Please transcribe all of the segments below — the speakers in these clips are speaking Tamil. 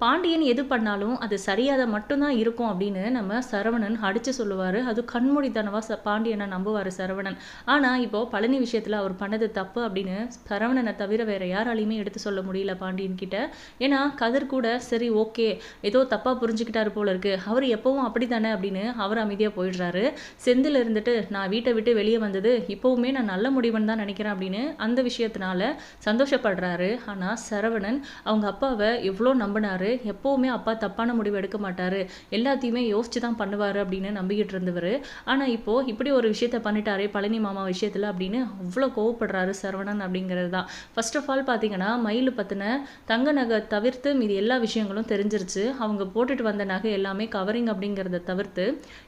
பாண்டியன் எது பண்ணாலும் அது சரியாக மட்டும்தான் இருக்கும் அப்படின்னு நம்ம சரவணன் அடித்து சொல்லுவார். அது கண்மூடித்தனவா ச பாண்டியனை நம்புவார் சரவணன். ஆனால் இப்போது பழனி விஷயத்தில் அவர் பண்ணது தப்பு அப்படின்னு சரவணனை தவிர வேறு யாராலையுமே எடுத்து சொல்ல முடியல பாண்டியன் கிட்ட. ஏன்னா கதிர் கூட சரி ஓகே ஏதோ தப்பாக புரிஞ்சுக்கிட்டாரு போல இருக்கு. அவர் எப்பவும் அப்படி தானே அப்படின்னு அவர் அமைதியாக போயிடுறாரு. செந்தில் இருந்துட்டு நான் வீட்டை விட்டு வெளியே வந்தது இப்போவுமே நான் நல்ல முடிவுன்னு தான் நினைக்கிறேன் அப்படின்னு அந்த விஷயத்தினால சந்தோஷப்படுறாரு. ஆனால் சரவணன் அவங்க அப்பாவை எவ்வளோ நம்பினாரு? எப்போவுமே அப்பா தப்பான முடிவு எடுக்க மாட்டாரு. எல்லாத்தையுமே யோசிச்சு தான் பண்ணுவார் அப்படின்னு நம்பிக்கிட்டு இருந்தவர். ஆனால் இப்போது இப்படி ஒரு விஷயத்த பண்ணிட்டாரே பழனி மாமா விஷயத்தில் அப்படின்னு அவ்வளோ கோவப்படுறாரு சரவணன் அப்படிங்கிறது தான். ஃபர்ஸ்ட் ஆஃப் ஆல் பார்த்தீங்கன்னா மயில் பற்றின தங்க நகை தவிர்த்து மீதி எல்லா விஷயங்களும் தெரிஞ்சிருச்சு. அவங்க போட்டுட்டு வந்த நகை எல்லாமே கவரிங் அப்படிங்கிறத தவிர்த்து.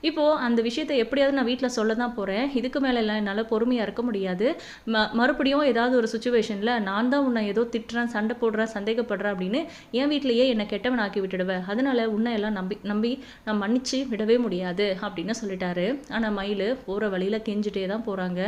இப்போது அந்த விஷயத்தை எப்படியாவது நான் வீட்டில் சொல்ல தான் போகிறேன் இதுக்கு மேலே எல்லாம் என்னால் பொறுமையாக இருக்க முடியாது. ம மறுபடியும் ஏதாவது ஒரு சுச்சுவேஷனில் நான் தான் உன்னை ஏதோ திட்டுறேன் சண்டை போடுறேன் சந்தேகப்படுறேன் அப்படின்னு என் வீட்டிலேயே என்னை கெட்டவனாக்கி விட்டுடுவேன் அதனால உன்னை எல்லாம் நம்பி நம்பி நான் மன்னிச்சு விடவே முடியாது அப்படின்னு சொல்லிட்டாரு. ஆனால் மயில் போகிற வழியில் கெஞ்சிட்டே தான் போகிறாங்க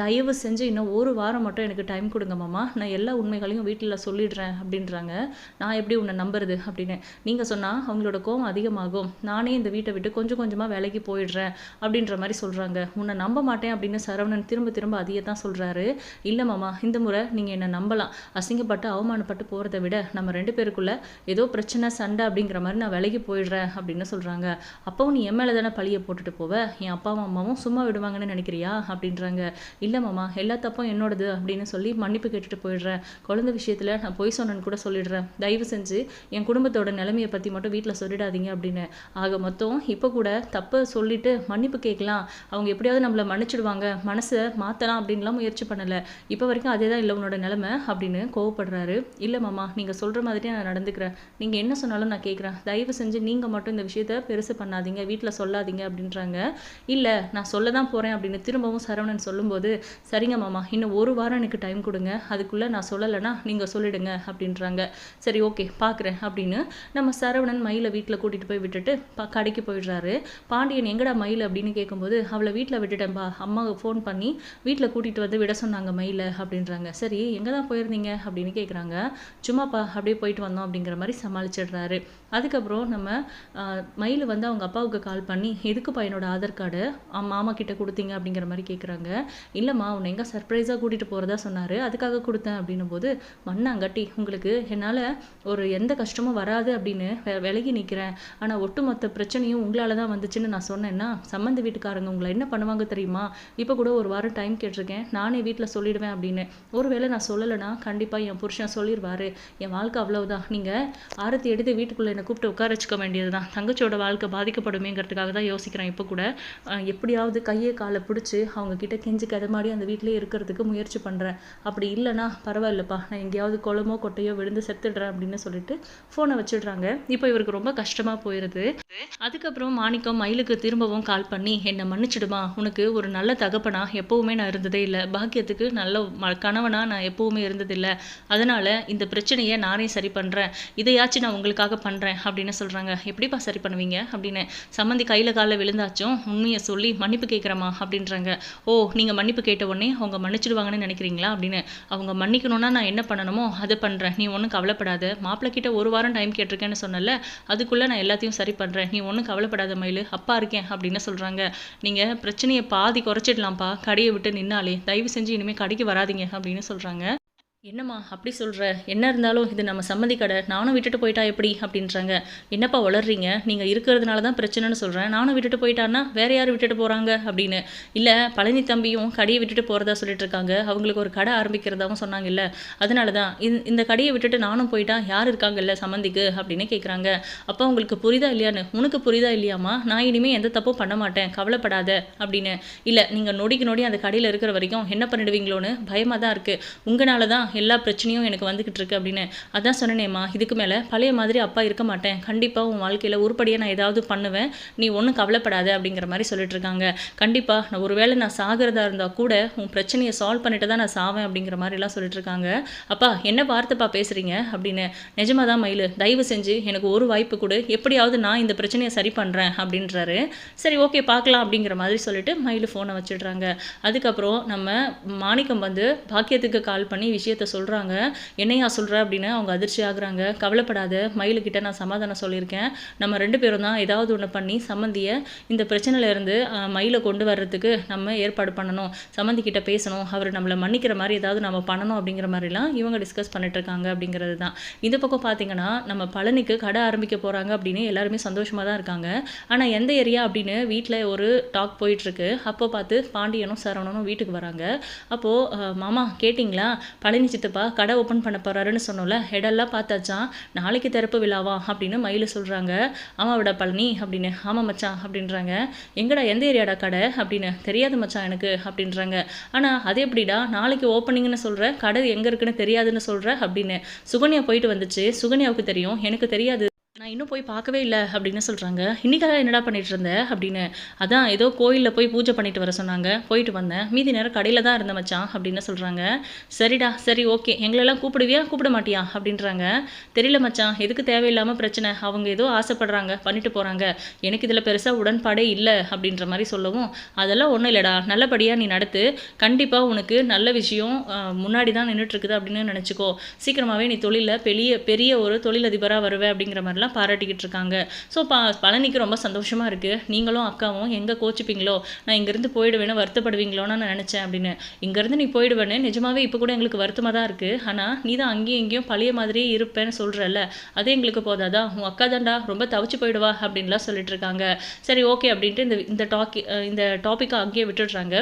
தயவு செஞ்சு இன்னும் ஒரு வாரம் மட்டும் எனக்கு டைம் கொடுங்க மாமா. நான் எல்லா உண்மைகளையும் வீட்டில் சொல்லிடுறேன் அப்படின்றாங்க. நான் எப்படி உன்னை நம்புறது அப்படின்னு. நீங்கள் சொன்னால் அவங்களோட கோவம் அதிகமாகும். நானே இந்த வீட்டை விட்டு கொஞ்சம் கொஞ்சமாக வேலைக்கு போயிடுறேன் அப்படின்ற மாதிரி சொல்கிறாங்க உன்னை நம்ப மாட்டேன் அப்படின்னு சரவணன் திரும்ப திரும்ப அதையே தான் சொல்கிறாரு இல்லை மாமா இந்த முறை நீங்கள் என்னை நம்பலாம். அசிங்கப்பட்டு அவமானப்பட்டு போகிறத விட நம்ம ரெண்டு பேருக்குள்ள ஏதோ பிரச்சனை பிரச்சனை சண்டை அப்படிங்கிற மாதிரி நான் விலைக்கு போயிடுறேன் அப்படின்னு சொல்கிறாங்க அப்போவும் நீ என் மேலே தானே பழியை போட்டுட்டு போவ? என் அப்பாவும் அம்மாவும் சும்மா விடுவாங்கன்னு நினைக்கிறியா? அப்படின்றாங்க. இல்லை மாமா எல்லா தப்பும் என்னோடது அப்படின்னு சொல்லி மன்னிப்பு கேட்டுட்டு போயிடுறேன். குழந்தை விஷயத்தில் நான் பொய் சொன்னேன்னு கூட சொல்லிடுறேன். தயவு செஞ்சு என் குடும்பத்தோட நிலைமையை பற்றி மட்டும் வீட்டில் சொல்லிடாதீங்க அப்படின்னு. ஆக மொத்தம் இப்போ கூட தப்பை சொல்லிட்டு மன்னிப்பு கேட்கலாம். அவங்க எப்படியாவது நம்மளை மன்னிச்சிடுவாங்க. மனசை மாற்றலாம் அப்படின்லாம் முயற்சி பண்ணலை. இப்போ வரைக்கும் அதே தான் இல்லை உன்னோட நிலைமை அப்படின்னு கோவப்படுறாரு. இல்லை மாமா நீங்கள் சொல்கிற மாதிரியே நான் நடந்துக்கிறேன். நீங்கள் என்ன சொன்னாலும் நான் கேட்குறேன் தயவு செஞ்சு நீங்கள் மட்டும் இந்த விஷயத்த பெருசு பண்ணாதீங்க வீட்டில் சொல்லாதீங்க அப்படின்றாங்க. இல்லை நான் சொல்ல தான் போகிறேன் அப்படின்னு திரும்பவும் சரவணன் சொல்லும்போது சரிங்க மாமா இன்னும் ஒரு வாரம் எனக்கு டைம் கொடுங்க. அதுக்குள்ளே நான் சொல்லலைன்னா நீங்கள் சொல்லிடுங்க அப்படின்றாங்க. சரி ஓகே பார்க்குறேன் அப்படின்னு நம்ம சரவணன் மயிலை வீட்டில் கூட்டிகிட்டு போய் விட்டுட்டு பா கடைக்கு போயிடுறாரு. பாண்டியன் எங்கடா மயில்? அப்படின்னு கேட்கும்போது அவளை வீட்டில் விட்டுட்டேன்பா. அம்மாவுக்கு ஃபோன் பண்ணி வீட்டில் கூட்டிகிட்டு வந்து விட சொன்னாங்க மயிலை. அப்படின்றாங்க. சரி எங்கே தான் போயிருந்தீங்க? அப்படின்னு கேட்குறாங்க சும்மாப்பா அப்படியே போயிட்டு வந்தோம். அப்படிங்கிற மாதிரி சமாளிச்சிடுறாரு. அதுக்கப்புறம் நம்ம மயில் வந்து அவங்க அப்பாவுக்கு கால் பண்ணி எதுக்குப்பா என்னோட ஆதார் கார்டு மாமா கிட்ட கொடுத்தீங்க அப்படிங்கிற மாதிரி கேட்குறாங்க இல்லைம்மா உன்னை எங்கே சர்ப்ரைஸாக கூட்டிகிட்டு போகிறதா சொன்னார். அதுக்காக கொடுத்தேன் அப்படின்னும் போது மண்ணாங்கட்டி உங்களுக்கு என்னால் ஒரு எந்த கஷ்டமும் வராது அப்படின்னு விலகி நிற்கிறேன் ஆனால் ஒட்டுமொத்த பிரச்சனையும் உங்களால் தான் வந்துச்சுன்னு நான் சொன்னேன்னா சம்மந்த வீட்டுக்காரங்க உங்களை என்ன பண்ணுவாங்க தெரியுமா? இப்போ கூட ஒரு வாரம் டைம் கேட்டிருக்கேன். நானே வீட்டில் சொல்லிடுவேன் அப்படின்னு. ஒருவேளை நான் சொல்லலைன்னா கண்டிப்பாக என் புருஷன் சொல்லிடுவார் என் வாழ்க்கை அவ்வளவுதான். நீங்கள் ஆரத்தி எடுத்து வீட்டுக்குள்ளே கூப்பிட்டு உட்கார வச்சுக்க வேண்டியது தான் தங்கச்சியோட வாழ்க்கை பாதிக்கப்படுமேங்கிறதுக்காக தான் யோசிக்கிறேன் இப்போ கூட. எப்படியாவது கையை காலை பிடிச்சி அவங்க கிட்ட கெஞ்சி கதமாடி அந்த வீட்டிலே இருக்கிறதுக்கு முயற்சி பண்ணுறேன் அப்படி இல்லைன்னா பரவாயில்லப்பா நான் எங்கேயாவது குளமோ கொட்டையோ விழுந்து செத்துடுறேன் அப்படின்னு சொல்லிட்டு ஃபோனை வச்சிடுறாங்க. இப்போ இவருக்கு ரொம்ப கஷ்டமாக போயிடுது அதுக்கப்புறம் மாணிக்கம் மயிலுக்கு திரும்பவும் கால் பண்ணி என்னை மன்னிச்சிடுமா? உனக்கு ஒரு நல்ல தகப்பனா? எப்போவுமே நான் இருந்ததே இல்லை. பாக்கியத்துக்கு நல்ல ம- நான் எப்போவுமே இருந்ததில்லை. அதனால் இந்த பிரச்சனையை நானே சரி பண்ணுறேன் இதையாச்சும் நான் உங்களுக்காக பண்ணுறேன் அப்படின்னு சொல்கிறாங்க எப்படிப்பா சரி பண்ணுவீங்க? அப்படின்னு சம்மந்தி கையில் காலில் விழுந்தாச்சும் உண்மையை சொல்லி மன்னிப்பு கேட்குறமா? அப்படின்றாங்க. ஓ நீங்கள் மன்னிப்பு கேட்ட உடனே அவங்க மன்னிச்சிடுவாங்கன்னு நினைக்கிறீங்களா? அப்படின்னு அவங்க மன்னிக்கணும்னா நான் என்ன பண்ணணுமோ அதை பண்ணுறேன் நீ ஒன்றும் கவலைப்படாத. மாப்பிள்ளை கிட்ட ஒரு வாரம் டைம் கேட்டிருக்கேன்னு சொன்னல அதுக்குள்ளே நான் எல்லாத்தையும் சரி பண்ணுறேன் நீ ஒன்றும் கவலைப்படாத மயில் அப்பா இருக்கேன் அப்படின்னு சொல்கிறாங்க நீங்கள் பிரச்சனையை பாதி குறைச்சிடலாம்ப்பா. கடையை விட்டு நின்னாலே தயவு செஞ்சு இனிமேல் கடைக்கு வராதீங்க அப்படின்னு சொல்கிறாங்க என்னம்மா அப்படி சொல்கிற என்ன இருந்தாலும் இது நம்ம சம்மதி கடை. நானும் விட்டுட்டு போயிட்டா எப்படி? அப்படின்றாங்க. என்னப்பா வளர்றீங்க? நீங்கள் இருக்கிறதுனால தான் பிரச்சனைன்னு சொல்கிறேன் நானும் விட்டுட்டு போயிட்டான்னா வேற யார் விட்டுட்டு போகிறாங்க அப்படின்னு. இல்லை பழனி தம்பியும் கடையை விட்டுட்டு போகிறதா சொல்லிட்டு இருக்காங்க. அவங்களுக்கு ஒரு கடை ஆரம்பிக்கிறதாவும் சொன்னாங்கல்ல. அதனால தான் இந்த இந்த கடையை விட்டுட்டு நானும் போயிட்டா யார் இருக்காங்கல்ல சம்மந்திக்கு? அப்படின்னு கேட்குறாங்க அப்போ உங்களுக்கு புரியுதா இல்லையான்னு? உனக்கு புரியுதா இல்லையாம்மா? நான் இனிமேல் எந்த தப்பும் பண்ண மாட்டேன். கவலைப்படாத. அப்படின்னு. இல்லை நீங்கள் நொடிக்கு நொடி அந்த கடையில் இருக்கிற வரைக்கும் என்ன பண்ணிடுவீங்களோன்னு? பயமாக தான் இருக்குது உங்களால தான் எல்லா பிரச்சனையும் எனக்கு வந்துக்கிட்டு இருக்கு அப்படின்னு அதான் சொன்னேனேம்மா. இதுக்கு மேலே பழைய மாதிரி அப்பா இருக்க மாட்டேன். கண்டிப்பாக உன் வாழ்க்கையில் உருப்படியாக நான் ஏதாவது பண்ணுவேன். நீ ஒன்றும் கவலைப்படாத அப்படிங்கிற மாதிரி சொல்லிட்டு இருக்காங்க. கண்டிப்பாக நான் ஒருவேளை நான் சாகிறதா இருந்தால் கூட உன் பிரச்சனையை சால்வ் பண்ணிட்டு தான் நான் சாவேன் அப்படிங்கிற மாதிரிலாம் சொல்லிட்டு இருக்காங்க. அப்பா என்ன வார்த்தைப்பா பேசுகிறீங்க அப்படின்னு. நிஜமாக தான் மயில் தயவு செஞ்சு எனக்கு ஒரு வாய்ப்பு கொடு. எப்படியாவது நான் இந்த பிரச்சனையை சரி பண்ணுறேன் அப்படின்றாரு. சரி ஓகே பார்க்கலாம் அப்படிங்கிற மாதிரி சொல்லிட்டு மயில் ஃபோனை வச்சிடுறாங்க. அதுக்கப்புறம் நம்ம மாணிக்கம் வந்து பாக்கியத்துக்கு கால் பண்ணி விஷயத்த சொல்கிறாங்க என்னையா சொல்கிற அப்படின்னு அவங்க அதிர்ச்சி ஆகுறாங்க. கவலைப்படாத மயிலுக்கிட்ட நான் சமாதானம் சொல்லியிருக்கேன். நம்ம ரெண்டு பேரும் தான் ஏதாவது ஒன்று பண்ணி சம்மந்தியை இந்த பிரச்சனையிலேருந்து மயிலை கொண்டு வர்றதுக்கு நம்ம ஏற்பாடு பண்ணணும். சம்மந்தி கிட்ட பேசணும். அவர் நம்மளை மன்னிக்கிற மாதிரி ஏதாவது நம்ம பண்ணணும் அப்படிங்கிற மாதிரிலாம் இவங்க டிஸ்கஸ் பண்ணிட்டு இருக்காங்க அப்படிங்கிறது தான். இந்த பக்கம் பார்த்தீங்கன்னா நம்ம பழனிக்கு கடை ஆரம்பிக்க போகிறாங்க அப்படின்னு எல்லாருமே சந்தோஷமாக தான் இருக்காங்க. ஆனால் எந்த ஏரியா அப்படின்னு வீட்டில் ஒரு டாக் போயிட்டுருக்கு. அப்போ பார்த்து பாண்டியனும் சரவணனும் வீட்டுக்கு வராங்க. அப்போது மாமா கேட்டிங்களா? பழனி சித்தப்பா கடை ஓப்பன் பண்ண போகிறாருன்னு சொன்னோம்ல ஹெடெல்லாம் பார்த்தாச்சான் நாளைக்கு திறப்பு விழாவா அப்படின்னு மயில் சொல்கிறாங்க ஆமாவிட பழனி அப்படின்னு. ஆமாம் மச்சான் அப்படின்றாங்க. எங்கடா எந்த ஏரியாடா கடை அப்படின்னு. தெரியாது மச்சான் எனக்கு அப்படின்றாங்க. ஆனால் அது எப்படிடா நாளைக்கு ஓப்பனிங்னு சொல்கிற கடை எங்கே இருக்குன்னு தெரியாதுன்னு சொல்கிற அப்படின்னு. சுகன்யா போயிட்டு வந்துச்சு. சுகன்யாவுக்கு தெரியும் எனக்கு தெரியாது. நான் இன்னும் போய் பார்க்கவே இல்லை அப்படின்னு சொல்கிறாங்க இன்றைக்கெல்லாம் என்னடா பண்ணிட்டு இருந்த? அப்படின்னு. அதான் ஏதோ கோயிலில் போய் பூஜை பண்ணிட்டு வர சொன்னாங்க. போயிட்டு வந்தேன். மீதி நேரம் கடையில் தான் இருந்த மச்சான் அப்படின்னு சொல்கிறாங்க சரிடா சரி ஓகே. எங்களெல்லாம் கூப்பிடுவியா? கூப்பிட மாட்டியா? அப்படின்றாங்க. தெரியல மச்சான். எதுக்கு தேவையில்லாமல் பிரச்சனை? அவங்க ஏதோ ஆசைப்படுறாங்க. பண்ணிட்டு போகிறாங்க எனக்கு இதில் பெருசாக உடன்பாடே இல்லை அப்படின்ற மாதிரி சொல்லவும் அதெல்லாம் ஒன்றும் இல்லைடா. நல்லபடியாக நீ நடத்து. கண்டிப்பாக உனக்கு நல்ல விஷயம் முன்னாடி தான் நின்றுட்டுருக்குது அப்படின்னு நினச்சிக்கோ. சீக்கிரமாகவே நீ தொழிலில் பெரிய பெரிய ஒரு தொழிலதிபராக வருவே அப்படிங்கிற மாதிரிலாம் எல்லாம் பாராட்டிக்கிட்டு இருக்காங்க ஸோ ப பழனிக்கு ரொம்ப சந்தோஷமாக இருக்குது நீங்களும் அக்காவும் எங்கே கோச்சிப்பீங்களோ? நான் இங்கேருந்து போயிடுவேன்னு வருத்தப்படுவீங்களோன்னு நான் நினச்சேன் அப்படின்னு. இங்கேருந்து நீ போயிடுவேன்னு நிஜமாவே இப்போ கூட எங்களுக்கு வருத்தமாக தான் இருக்குது ஆனால் நீ தான் அங்கேயும் இங்கேயும் பழைய மாதிரியே இருப்பேன்னு சொல்கிறல்ல அதே எங்களுக்கு போதாதா? உன் அக்கா தாண்டா ரொம்ப தவிச்சு போயிடுவா அப்படின்லாம் சொல்லிட்டு இருக்காங்க சரி ஓகே அப்படின்ட்டு இந்த இந்த டாக்கி இந்த டாப்பிக்கை அங்கேயே விட்டுடுறாங்க.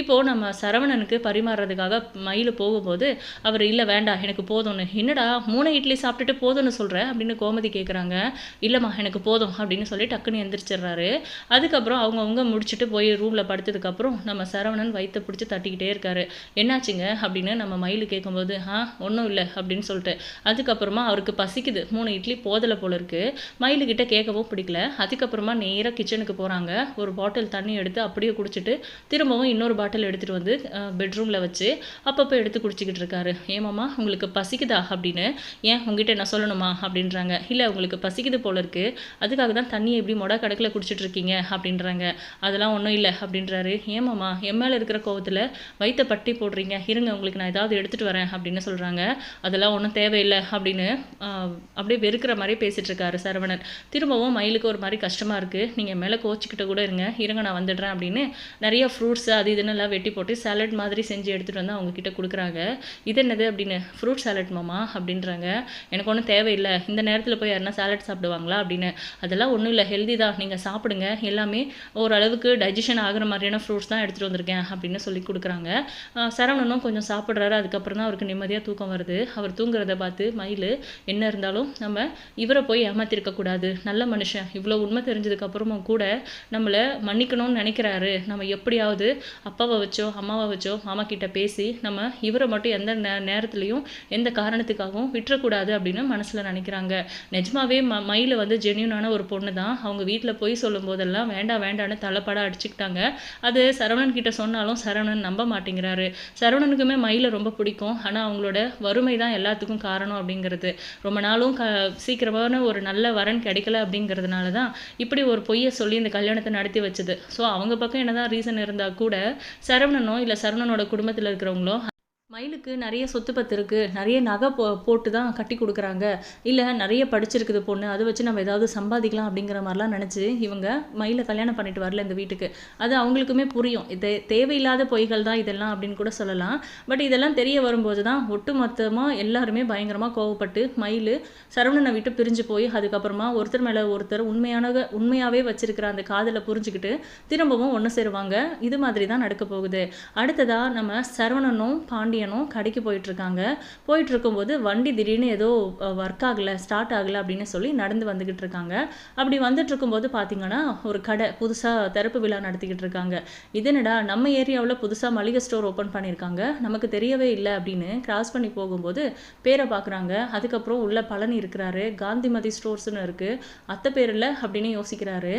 இப்போது நம்ம சரவணனுக்கு பரிமாறுறதுக்காக மயில் போகும்போது அவர் இல்லை வேண்டாம் எனக்கு போதும்னு. என்னடா மூணு இட்லி சாப்பிட்டுட்டு போதும்னு சொல்கிறேன் அப்படின்னு கோமதி கேட்குறாங்க சொல்கிறாங்க இல்லைம்மா எனக்கு போதும் அப்படின்னு சொல்லி டக்குன்னு எந்திரிச்சிடுறாரு. அதுக்கப்புறம் அவங்கவுங்க முடிச்சுட்டு போய் ரூமில் படுத்ததுக்கப்புறம் நம்ம சரவணன் வயிற்று பிடிச்சி தட்டிக்கிட்டே இருக்காரு. என்னாச்சுங்க? அப்படின்னு நம்ம மயில் கேட்கும்போது ஆ ஒன்றும் இல்லை அப்படின்னு சொல்லிட்டு. அதுக்கப்புறமா அவருக்கு பசிக்குது. மூணு இட்லி போதலை போல இருக்கு. மயிலுக்கிட்ட கேட்கவும் பிடிக்கல. அதுக்கப்புறமா நேராக கிச்சனுக்கு போகிறாங்க ஒரு பாட்டில் தண்ணி எடுத்து அப்படியே குடிச்சிட்டு திரும்பவும் இன்னொரு பாட்டில் எடுத்துகிட்டு வந்து பெட்ரூமில் வச்சு அப்பப்போ எடுத்து குடிச்சிக்கிட்டு இருக்காரு. ஏமாம்மா உங்களுக்கு பசிக்குதா? அப்படின்னு. ஏன் உங்ககிட்ட என்ன சொல்லணுமா? அப்படின்றாங்க. இல்லை உங்களுக்கு பசிக்குது போல இருக்குது அதுக்காக தான் தண்ணியை எப்படி மொட கணக்கில் குடிச்சிட்ருக்கீங்க அப்படின்றாங்க. அதெல்லாம் ஒன்றும் இல்லை அப்படின்றாரு. ஏமாம்மா என் மேலே இருக்கிற கோவத்தில் வயிற்ற பட்டி போடுறீங்க. இருங்க உங்களுக்கு நான் ஏதாவது எடுத்துகிட்டு வரேன் அப்படின்னு சொல்கிறாங்க அதெல்லாம் ஒன்றும் தேவையில்லை அப்படின்னு அப்படியே வெறுக்கிற மாதிரி பேசிகிட்டு இருக்காரு சரவணன். திரும்பவும் மயிலுக்கு ஒரு மாதிரி கஷ்டமாக இருக்குது நீங்கள் மேலே கோச்சிக்கிட்ட கூட இருங்க. இருங்க நான் வந்துடுறேன் அப்படின்னு நிறைய ஃப்ரூட்ஸ் அது இதுன்னு எல்லாம் வெட்டி போட்டு சாலட் மாதிரி செஞ்சு எடுத்துகிட்டு வந்து அவங்கக்கிட்ட கொடுக்குறாங்க. இது என்னது? அப்படின்னு ஃப்ரூட் சாலட் மாமா அப்படின்றாங்க. எனக்கு ஒன்றும் தேவையில்லை. இந்த நேரத்தில் போய் யாருன்னா சாலட் சாப்பிடுவாங்களா அப்படின்னு. அதெல்லாம் ஒன்றும் இல்லை ஹெல்தி தான். நீங்கள் சாப்பிடுங்க. எல்லாமே ஓரளவுக்கு டைஜஷன் ஆகிற மாதிரியான ஃப்ரூட்ஸ் தான் எடுத்துகிட்டு வந்திருக்கேன் அப்படின்னு சொல்லி கொடுக்குறாங்க. சரவணனும் கொஞ்சம் சாப்பிட்றாரு. அதுக்கப்புறம் தான் அவருக்கு நிம்மதியாக தூக்கம் வருது. அவர் தூங்குறத பார்த்து மயில் என்ன இருந்தாலும் நம்ம இவரை போய் ஏமாத்திருக்கக்கூடாது நல்ல மனுஷன். இவ்வளோ உண்மை தெரிஞ்சதுக்கப்புறமும் கூட நம்மளை மன்னிக்கணும்னு நினைக்கிறாரு. நம்ம எப்படியாவது அப்பாவை வச்சோ அம்மாவை வச்சோ மாமா கிட்ட பேசி நம்ம இவரை மட்டும் எந்த நே நேரத்துலையும் எந்த காரணத்துக்காகவும் விட்டுறக்கூடாது அப்படின்னு மனசில் நினைக்கிறாங்க. நிஜமாவே ம மயில் வந்து ஜென்யூனான ஒரு பொண்ணு தான் அவங்க வீட்டில் போய் சொல்லும் போதெல்லாம் வேண்டாம் வேண்டான்னு தலைப்பட அடிச்சுக்கிட்டாங்க. அது சரவணன் கிட்ட சொன்னாலும் சரவணன் நம்ப மாட்டேங்கிறாரு. சரவணனுக்குமே மயிலை ரொம்ப பிடிக்கும். ஆனால் அவங்களோட வறுமை தான் எல்லாத்துக்கும் காரணம் அப்படிங்கிறது. ரொம்ப நாளும் க சீக்கிரமான ஒரு நல்ல வரன் கிடைக்கல அப்படிங்கிறதுனால தான் இப்படி ஒரு பொய்யை சொல்லி இந்த கல்யாணத்தை நடத்தி வச்சது. ஸோ அவங்க பக்கம் என்னதான் ரீசன் இருந்தால் கூட சரவணனோ இல்லை சரவணனோட குடும்பத்தில் இருக்கிறவங்களோ மயிலுக்கு நிறைய சொத்து பத்து இருக்குது நிறைய நகை போ போட்டு தான் கட்டி கொடுக்குறாங்க. இல்லை நிறைய படிச்சிருக்குது பொண்ணு. அதை வச்சு நம்ம ஏதாவது சம்பாதிக்கலாம் அப்படிங்கிற மாதிரிலாம் நினச்சி இவங்க மயிலை கல்யாணம் பண்ணிட்டு வரல இந்த வீட்டுக்கு. அது அவங்களுக்குமே புரியும். இது தேவையில்லாத பொய்கள் தான் இதெல்லாம் அப்படின்னு கூட சொல்லலாம். பட் இதெல்லாம் தெரிய வரும்போது தான் ஒட்டு மொத்தமாக எல்லாருமே பயங்கரமாக கோவப்பட்டு மயில் சரவணனை விட்டு பிரிஞ்சு போய் அதுக்கப்புறமா ஒருத்தர் மேலே ஒருத்தர் உண்மையான உண்மையாகவே வச்சிருக்கிற அந்த காதலை புரிஞ்சுக்கிட்டு திரும்பவும் ஒன்று சேருவாங்க. இது மாதிரி தான் நடக்க போகுது. அடுத்ததாக நம்ம சரவணனும் பாண்டி பாண்டியனும் கடைக்கு போயிட்டுருக்காங்க. போயிட்டு இருக்கும்போது வண்டி திடீர்னு ஏதோ ஒர்க் ஆகலை ஸ்டார்ட் ஆகலை அப்படின்னு சொல்லி நடந்து வந்துக்கிட்டு இருக்காங்க அப்படி வந்துட்டு இருக்கும்போது பார்த்தீங்கன்னா ஒரு கடை புதுசாக திறப்பு விழா நடத்திக்கிட்டு இருக்காங்க இது என்னடா நம்ம ஏரியாவில் புதுசாக மளிகை ஸ்டோர் ஓப்பன் பண்ணியிருக்காங்க. நமக்கு தெரியவே இல்லை அப்படின்னு கிராஸ் பண்ணி போகும்போது பேரை பார்க்குறாங்க அதுக்கப்புறம் உள்ள பழனி இருக்கிறாரு. காந்திமதி ஸ்டோர்ஸ்னு இருக்குது அத்தை பேர் இல்லை அப்படின்னு யோசிக்கிறாரு.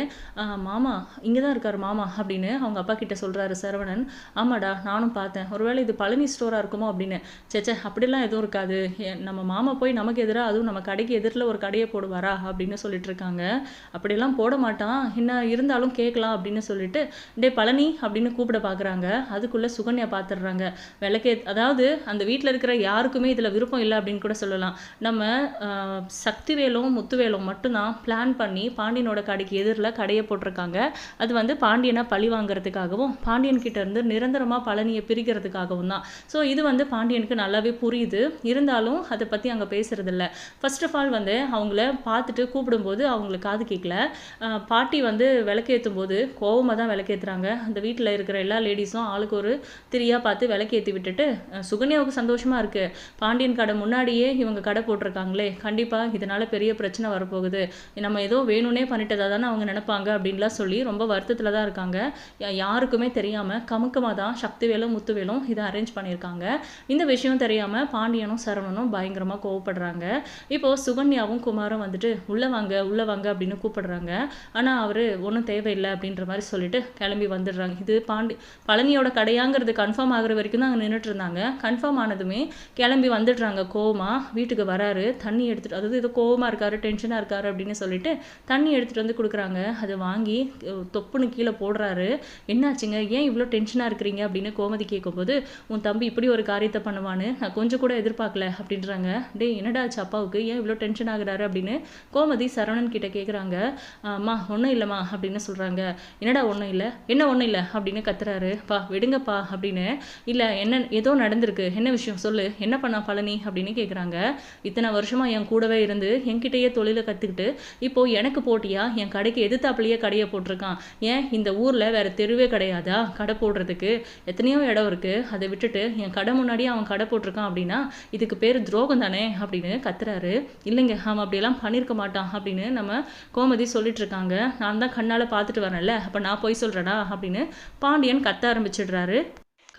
மாமா இங்கே தான் இருக்கார் மாமா அப்படின்னு அவங்க அப்பா கிட்ட சொல்கிறாரு சரவணன். ஆமாடா நானும் பார்த்தேன் ஒருவேளை இது பழனி ஸ்டோராக இருக்குமோ அப்படின்னு. சேச்சே அப்படிலாம் எதுவும் இருக்காது. நம்ம மாமா போய் நமக்கு எதிராக அதுவும் நம்ம கடைக்கு எதிரில் ஒரு கடையை போடுவாரா அப்படின்னு சொல்லிட்டு இருக்காங்க. அப்படிலாம் போட மாட்டான். என்ன இருந்தாலும் கேட்கலாம் அப்படின்னு சொல்லிட்டு டே பழனி அப்படின்னு கூப்பிட பார்க்குறாங்க அதுக்குள்ளே சுகன்யா பார்த்துடுறாங்க விளக்கே அதாவது அந்த வீட்டில் இருக்கிற யாருக்குமே இதில் விருப்பம் இல்லை அப்படின்னு கூட சொல்லலாம். நம்ம சக்திவேலும் முத்துவேலும் மட்டும்தான் பிளான் பண்ணி பாண்டியனோட கடைக்கு எதிரில் கடையை போட்டிருக்காங்க. அது வந்து பாண்டியனை பழி வாங்குறதுக்காகவும் பாண்டியன் கிட்ட இருந்து நிரந்தரமாக பழனியை பிரிக்கிறதுக்காகவும் தான். ஸோ இது வந்து பாண்டியனுக்கு நல்லாவே புரியுது. இருந்தாலும் அதை பற்றி அங்கே பேசுகிறதில்ல ஃபர்ஸ்ட் ஆஃப் ஆல் வந்து அவங்கள பார்த்துட்டு கூப்பிடும்போது அவங்களுக்கு காது கேட்கல பாட்டி வந்து விளக்கேற்றும் போது கோவமாக தான் விளக்கேற்றுறாங்க அந்த வீட்டில் இருக்கிற எல்லா லேடிஸும் ஆளுக்கு ஒரு திரியாக பார்த்து விளக்கேற்றி விட்டுட்டு சுகன்யாவுக்கு சந்தோஷமாக இருக்குது பாண்டியன் கடை முன்னாடியே இவங்க கடை போட்டிருக்காங்களே. கண்டிப்பாக இதனால் பெரிய பிரச்சனை வரப்போகுது. நம்ம ஏதோ வேணும்னே பண்ணிட்டதா தானே அவங்க நினைப்பாங்க அப்படின்லாம் சொல்லி ரொம்ப வருத்தத்தில் தான் இருக்காங்க. யாருக்குமே தெரியாமல் கமுக்கமாக தான் சக்திவேலும் முத்துவேலும் இதை அரேஞ்ச் பண்ணியிருக்காங்க. இந்த விஷயம் தெரியாமல் பாண்டியனும் சரவணனும் பயங்கரமாக கோவப்படுறாங்க. இப்போது சுகன்யாவும் குமாரும் வந்துட்டு உள்ளே வாங்க உள்ளே வாங்க அப்படின்னு கூப்பிடுறாங்க. ஆனால் அவர் ஒன்றும் தேவையில்லை அப்படின்ற மாதிரி சொல்லிட்டு கிளம்பி வந்துடுறாங்க. இது பாண்டி பழனியோட கடையாங்கிறது கன்ஃபார்ம் ஆகுற வரைக்கும் தான் அங்கே நின்றுட்டு இருந்தாங்க கன்ஃபார்ம் ஆனதுமே கிளம்பி வந்துடுறாங்க கோவமாக வீட்டுக்கு வராரு. தண்ணி எடுத்துட்டு அதாவது இது கோவமாக இருக்காரு டென்ஷனாக இருக்காரு அப்படின்னு சொல்லிட்டு தண்ணி எடுத்துகிட்டு வந்து கொடுக்குறாங்க. அதை வாங்கி தொப்புன்னு கீழே போடுறாரு. என்னாச்சுங்க? ஏன் இவ்வளோ டென்ஷனாக இருக்கிறீங்க? அப்படின்னு கோமதி கேட்கும்போது உன் தம்பி இப்படி ஒரு காரியத்தை பண்ணுவான்னு நான் கொஞ்சம் கூட எதிர்பார்க்கல அப்படின்றாங்க. டே என்னடா ஆச்சு அப்பாவுக்கு? ஏன் இவ்வளோ டென்ஷன் ஆகுறாரு அப்படின்னு கோமதி சரவணன் கிட்ட கேட்குறாங்க அம்மா ஒன்றும் இல்லைம்மா அப்படின்னு சொல்கிறாங்க என்னடா ஒன்றும் இல்லை? என்ன ஒன்றும் இல்லை? அப்படின்னு கத்துறாரு. பா விடுங்கப்பா அப்படின்னு. இல்லை என்ன ஏதோ நடந்திருக்கு. என்ன விஷயம்? சொல்லு. என்ன பண்ணா பழனி? அப்படின்னு கேட்குறாங்க இத்தனை வருஷமா என் கூடவே இருந்து என்கிட்டயே தொழிலை கற்றுக்கிட்டு இப்போ எனக்கு போட்டியா? என் கடைக்கு எதிர்த்தாப்புலயே கடையை போட்டிருக்கான். ஏன் இந்த ஊரில் வேற தெருவே கிடையாதா? கடை போடுறதுக்கு. எத்தனையோ இடம் இருக்கு. அதை விட்டுட்டு என் கடை முன்னாடி அவன் கடை போட்டிருக்கான் அப்படின்னா இதுக்கு பேர் துரோகம் தானே அப்படின்னு கத்துறாரு. இல்லைங்க அவன் அப்படியெல்லாம் பண்ணியிருக்க மாட்டான் அப்படின்னு நம்ம கோமதி சொல்லிட்டு இருக்காங்க நான் தான் கண்ணால் பார்த்துட்டு வரேன்ல அப்போ நான் போய் சொல்கிறேடா அப்படின்னு பாண்டியன் கத்த ஆரம்பிச்சிடுறாரு.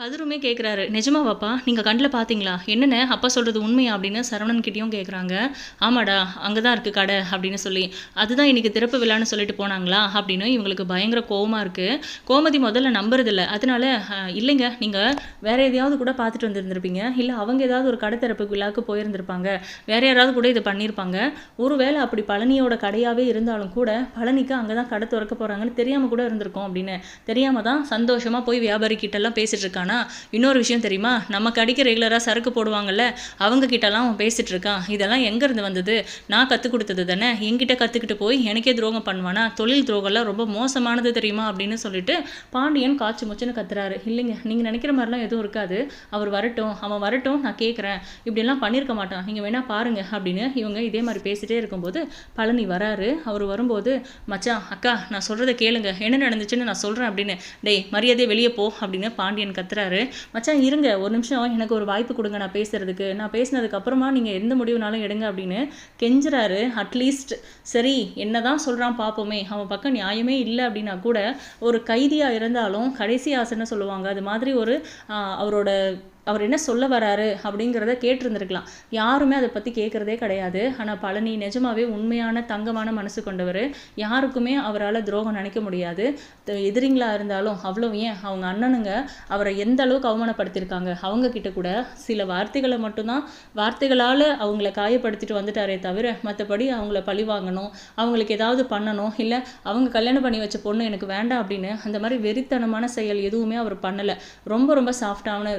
கதிருமே கேட்குறாரு நிஜமாவாப்பா நீங்கள் கண்ணில் பார்த்தீங்களா என்னென்ன? அப்பா சொல்கிறது உண்மையா? அப்படின்னு சரவணன் கிட்டேயும் கேட்குறாங்க ஆமாடா அங்கே தான் இருக்குது கடை அப்படின்னு சொல்லி. அதுதான் இன்றைக்கி திறப்பு விழான்னு சொல்லிட்டு போனாங்களா? அப்படின்னு இவங்களுக்கு பயங்கர கோவமாக இருக்குது கோமதி முதல்ல நம்புறதில்ல. அதனால இல்லைங்க. நீங்கள் வேறு எதையாவது கூட பார்த்துட்டு வந்திருந்திருப்பீங்க. இல்லை அவங்க ஏதாவது ஒரு கடை திறப்பு விழாவுக்கு போயிருந்திருப்பாங்க. வேறு யாராவது கூட இது பண்ணியிருப்பாங்க. ஒருவேளை அப்படி பழனியோட கடையாகவே இருந்தாலும் கூட பழனிக்கு அங்கே தான் கடை திறக்க போகிறாங்கன்னு தெரியாமல் கூட இருந்திருக்கோம் அப்படின்னு. தெரியாமல் தான் சந்தோஷமாக போய் வியாபாரிக்கிட்டெல்லாம் பேசிகிட்டு இருக்காங்க இருக்கானா இன்னொரு விஷயம் தெரியுமா? நம்ம கடைக்கு ரெகுலராக சரக்கு போடுவாங்கல்ல அவங்க கிட்டலாம் அவன் பேசிட்டு இருக்கான். இதெல்லாம் எங்கேருந்து வந்தது? நான் கற்றுக் கொடுத்தது தானே? என்கிட்ட கற்றுக்கிட்டு போய் எனக்கே துரோகம் பண்ணுவானா? தொழில் துரோகம்லாம் ரொம்ப மோசமானது தெரியுமா? அப்படின்னு சொல்லிட்டு பாண்டியன் காய்ச்சி முச்சுன்னு கத்துறாரு. இல்லைங்க நீங்கள் நினைக்கிற மாதிரிலாம் எதுவும் இருக்காது. அவர் வரட்டும் அவன் வரட்டும் நான் கேட்குறேன் இப்படிலாம் பண்ணியிருக்க மாட்டான். நீங்கள் வேணால் பாருங்க அப்படின்னு இவங்க இதே மாதிரி பேசிட்டே இருக்கும்போது பழனி வராரு. அவர் வரும்போது மச்சான் அக்கா நான் சொல்கிறத கேளுங்க. என்ன நடந்துச்சுன்னு நான் சொல்கிறேன் அப்படின்னு. டேய் மரியாதையை வெளியே போ அப்படின்னு பாண்டியன் கத்துறாரு. மச்சான் இருங்க. ஒரு நிமிஷம். எனக்கு ஒரு வாய்ப்பு கொடுங்க. நான் பேசுறதுக்கு. நான் பேசினதுக்கு அப்புறமா நீங்கள் எந்த முடிவுனாலும் எடுங்க அப்படின்னு கெஞ்சுறாரு. அட்லீஸ்ட் சரி என்ன தான் சொல்கிறான் பார்ப்போமே அவன் பக்கம் நியாயமே இல்லை அப்படின்னா கூட ஒரு கைதியாக இருந்தாலும் கடைசி ஆசைன்னு சொல்லுவாங்க. அது மாதிரி ஒரு அவரோட அவர் என்ன சொல்ல வராரு அப்படிங்கிறத கேட்டிருந்துருக்கலாம். யாருமே அதை பற்றி கேட்குறதே கிடையாது. ஆனால் பழனி நிஜமாவே உண்மையான தங்கமான மனசு கொண்டவர். யாருக்குமே அவரால் துரோகம் நினைக்க முடியாது. எதிரிங்களாக இருந்தாலும் அவ்வளோ ஏன்? அவங்க அண்ணனுங்க அவரை எந்த அளவுக்கு அவமானப்படுத்தியிருக்காங்க? அவங்க கிட்ட கூட சில வார்த்தைகளை மட்டும்தான் வார்த்தைகளால் அவங்கள காயப்படுத்திட்டு வந்துட்டாரே தவிர மற்றபடி அவங்கள பழி வாங்கணும் அவங்களுக்கு ஏதாவது பண்ணணும் இல்லை அவங்க கல்யாணம் பண்ணி வச்ச பொண்ணு எனக்கு வேண்டாம் அப்படின்னு அந்த மாதிரி வெறித்தனமான செயல் எதுவுமே அவர் பண்ணலை. ரொம்ப ரொம்ப சாஃப்டான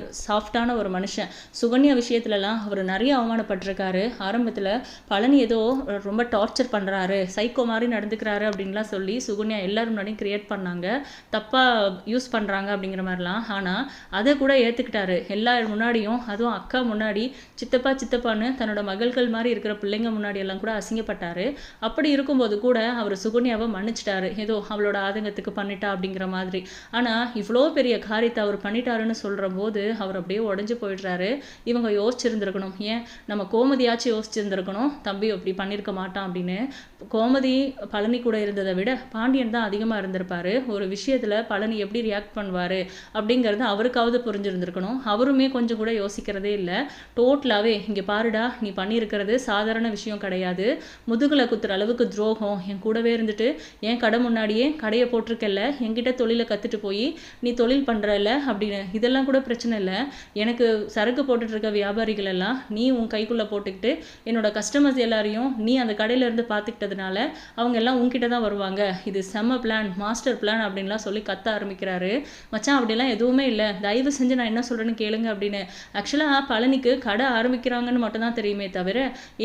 சாஃப்டான ஒரு மனுஷன். சுகன்யா விஷயத்துலலாம் அவர் நிறைய அவமானப்பட்டிருக்காரு. ஆரம்பத்தில் பழனி ஏதோ ரொம்ப டார்ச்சர் பண்ணுறாரு சைக்கோ மாதிரி நடந்துக்கிறாரு அப்படின்லாம் சொல்லி சுகன்யா எல்லாரும் முன்னாடியும் கிரியேட் பண்ணாங்க. தப்பாக யூஸ் பண்ணுறாங்க அப்படிங்கிற மாதிரிலாம். ஆனால் அதை கூட ஏற்றுக்கிட்டாரு எல்லார் முன்னாடியும் அதுவும் அக்கா முன்னாடி சித்தப்பா சித்தப்பான்னு தன்னோட மகள்கள் மாதிரி இருக்கிற பிள்ளைங்க முன்னாடி எல்லாம் கூட அசிங்கப்பட்டாரு. அப்படி இருக்கும்போது கூட அவர் சுகன்யாவை மன்னிச்சிட்டாரு. ஏதோ அவளோட ஆதங்கத்துக்கு பண்ணிட்டா அப்படிங்கிற மாதிரி. ஆனால் இவ்வளோ பெரிய காரியத்தை அவர் பண்ணிட்டாருன்னு சொல்கிற போது அவர் அப்படியே உடஞ்சி போயிடுறாரு. இவங்க யோசிச்சிருந்துருக்கணும். ஏன்? நம்ம கோமதியாச்சும் யோசிச்சிருந்துருக்கணும். தம்பி அப்படி பண்ணியிருக்க மாட்டான் அப்படின்னு. கோமதி பழனி கூட இருந்ததை விட பாண்டியன் தான் அதிகமாக இருந்திருப்பாரு. ஒரு விஷயத்தில் பழனி எப்படி ரியாக்ட் பண்ணுவார் அப்படிங்கிறது அவருக்காவது புரிஞ்சிருந்திருக்கணும். அவருமே கொஞ்சம் கூட யோசிக்கிறதே இல்லை. டோட்டலாகவே இங்கே பாருடா நீ பண்ணியிருக்கிறது சாதாரண விஷயம் கிடையாது. முதுகில் குத்துற அளவுக்கு துரோகம். என் கூடவே இருந்துட்டு என் கடை முன்னாடியே கடையை போட்டிருக்கல என்கிட்ட தொழிலை கற்றுட்டு போய் நீ தொழில் பண்ணுறல அப்படின்னு. இதெல்லாம் கூட பிரச்சனை இல்லை. எனக்கு சரக்கு போட்டுட்ருக்க வியாபாரிகள் எல்லாம் நீ உன் கைக்குள்ளே போட்டுக்கிட்டு என்னோட கஸ்டமர்ஸ் எல்லாரையும் நீ அந்த கடையிலேருந்து பார்த்துக்கிட்டதுனால அவங்க எல்லாம் உன்கிட்ட தான் வருவாங்க. இது செம்ம பிளான் மாஸ்டர் பிளான் அப்படின்லாம் சொல்லி கத்த ஆரம்பிக்கிறாரு. மச்சான் அப்படிலாம் எதுவுமே இல்லை. தயவு செஞ்சு நான் என்ன சொல்கிறேன்னு கேளுங்க அப்படின்னு. ஆக்சுவலாக பழனிக்கு கடை ஆரம்பிக்கிறாங்கன்னு மட்டும் தான் தெரியுமே தவிர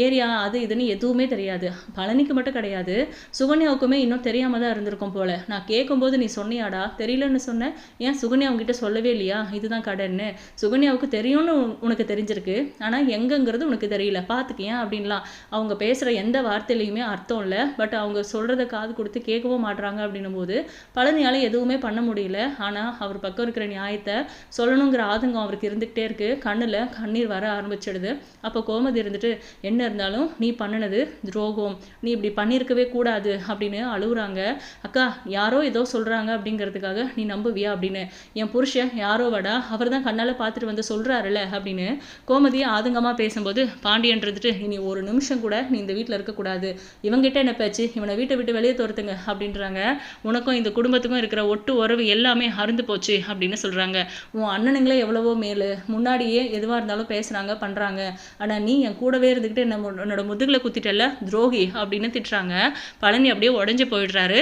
ஏரியா அது இதுன்னு எதுவுமே தெரியாது. பழனிக்கு மட்டும் கிடையாது. சுகன்யாவுக்குமே இன்னும் தெரியாமல் தான் இருந்திருக்கும் போல. நான் கேட்கும்போது நீ சொன்னியாடா? தெரியலன்னு சொன்னேன் ஏன் சுகன்யா உங்ககிட்ட சொல்லவே இல்லையா? இதுதான் கடைன்னு. சுகன்யாவுக்கு தெரியும்னு உனக்கு தெரிஞ்சிருக்கு. ஆனால் எங்கங்கிறது உனக்கு தெரியல. பார்த்துக்கியேன் அப்படின்லாம் அவங்க பேசுகிற எந்த வார்த்தையிலையுமே அர்த்தம் இல்லை. பட் அவங்க சொல்கிறத காது கொடுத்து கேட்கவும் மாட்றாங்க அப்படின்னும் போது பழனியால் எதுவுமே பண்ண முடியல. ஆனால் அவர் பக்கம் இருக்கிற நியாயத்தை சொல்லணுங்கிற ஆதங்கம் அவருக்கு இருந்துக்கிட்டே இருக்கு. கண்ணில் கண்ணீர் வர ஆரம்பிச்சிடுது. அப்போ கோமதி இருந்துட்டு என்ன இருந்தாலும் நீ பண்ணினது துரோகம். நீ இப்படி பண்ணியிருக்கவே கூடாது அப்படின்னு அழுகுறாங்க அக்கா யாரோ ஏதோ சொல்கிறாங்க அப்படிங்கிறதுக்காக நீ நம்புவியா? அப்படின்னு. என் புருஷன் யாரோ வடா. அவர் தான் கண்ணால் பார்த்துட்டு வந்து சொல்கிறாருல்ல அப்படின்னு கோமதி ஆதங்கமாக பேசும்போது பாண்டியன்றதுட்டு இனி ஒரு நிமிஷம் கூட நீ இந்த வீட்டில் இருக்கக்கூடாது இவங்கிட்ட என்ன பேச்சு? இவனை வீட்டை விட்டு வெளியே துரத்துங்க அப்படின்றாங்க. உனக்கும் இந்த குடும்பத்துக்கும் இருக்கிற ஒட்டு உறவு எல்லாமே அருந்து போச்சு அப்படின்னு சொல்கிறாங்க உன் அண்ணனுங்களே எவ்வளவோ மேலு. முன்னாடியே எதுவாக இருந்தாலும் பேசுகிறாங்க பண்ணுறாங்க ஆனால் நீ என் கூடவே இருந்துக்கிட்டு என்ன என்னோட முதுகில் குத்திட்டல துரோகி அப்படின்னு திட்டுறாங்க. பழனி அப்படியே உடஞ்சி போயிடுறாரு.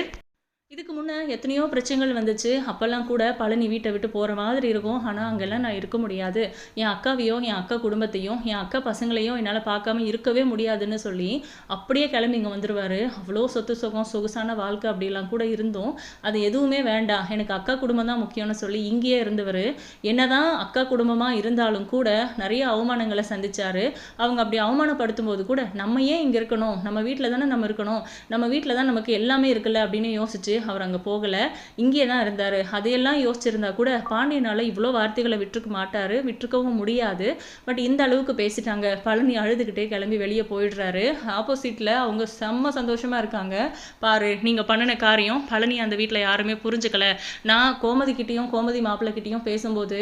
இதுக்கு முன்னே எத்தனையோ பிரச்சனைகள் வந்துச்சு. அப்போல்லாம் கூட பழனி வீட்டை விட்டு போகிற மாதிரி இருக்கும். ஆனால் அங்கெல்லாம் நான் இருக்க முடியாது. என் அக்காவையும் என் அக்கா குடும்பத்தையும் என் அக்கா பசங்களையும் என்னால் பார்க்காம இருக்கவே முடியாதுன்னு சொல்லி அப்படியே கிளம்பி இங்கே வந்துடுவார் அவ்வளோ சொத்து சுகம் சொகுசான வாழ்க்கை அப்படிலாம் கூட இருந்தும் அது எதுவுமே வேண்டாம். எனக்கு அக்கா குடும்பம் தான் முக்கியம்னு சொல்லி இங்கேயே இருந்தவர். என்னதான் அக்கா குடும்பமாக இருந்தாலும் கூட நிறைய அவமானங்களை சந்தித்தார் அவங்க அப்படி அவமானப்படுத்தும் போது கூட நம்ம ஏன் இங்கே இருக்கணும்? நம்ம வீட்டில் தானே நம்ம இருக்கணும்? நம்ம வீட்டில் தான் நமக்கு எல்லாமே இருக்குல்ல அப்படின்னு யோசிச்சு அவர் அங்கே போகலை. இங்கே தான் இருந்தார். அதையெல்லாம் யோசிச்சிருந்தா கூட பாண்டியனால் இவ்வளோ வார்த்தைகளை விட்டுருக்க மாட்டார் விட்டுருக்கவும் முடியாது. பட் இந்த அளவுக்கு பேசிட்டாங்க. பழனி அழுதுகிட்டே கிளம்பி வெளியே போயிடுறாரு. ஆப்போசிட்டில் அவங்க செம்ம சந்தோஷமாக இருக்காங்க. பாரு நீங்கள் பண்ணின காரியம் பழனி அந்த வீட்டில் யாருமே புரிஞ்சுக்கல. நான் கோமதிக்கிட்டேயும் கோமதி மாப்பிள்ளைக்கிட்டேயும் பேசும்போது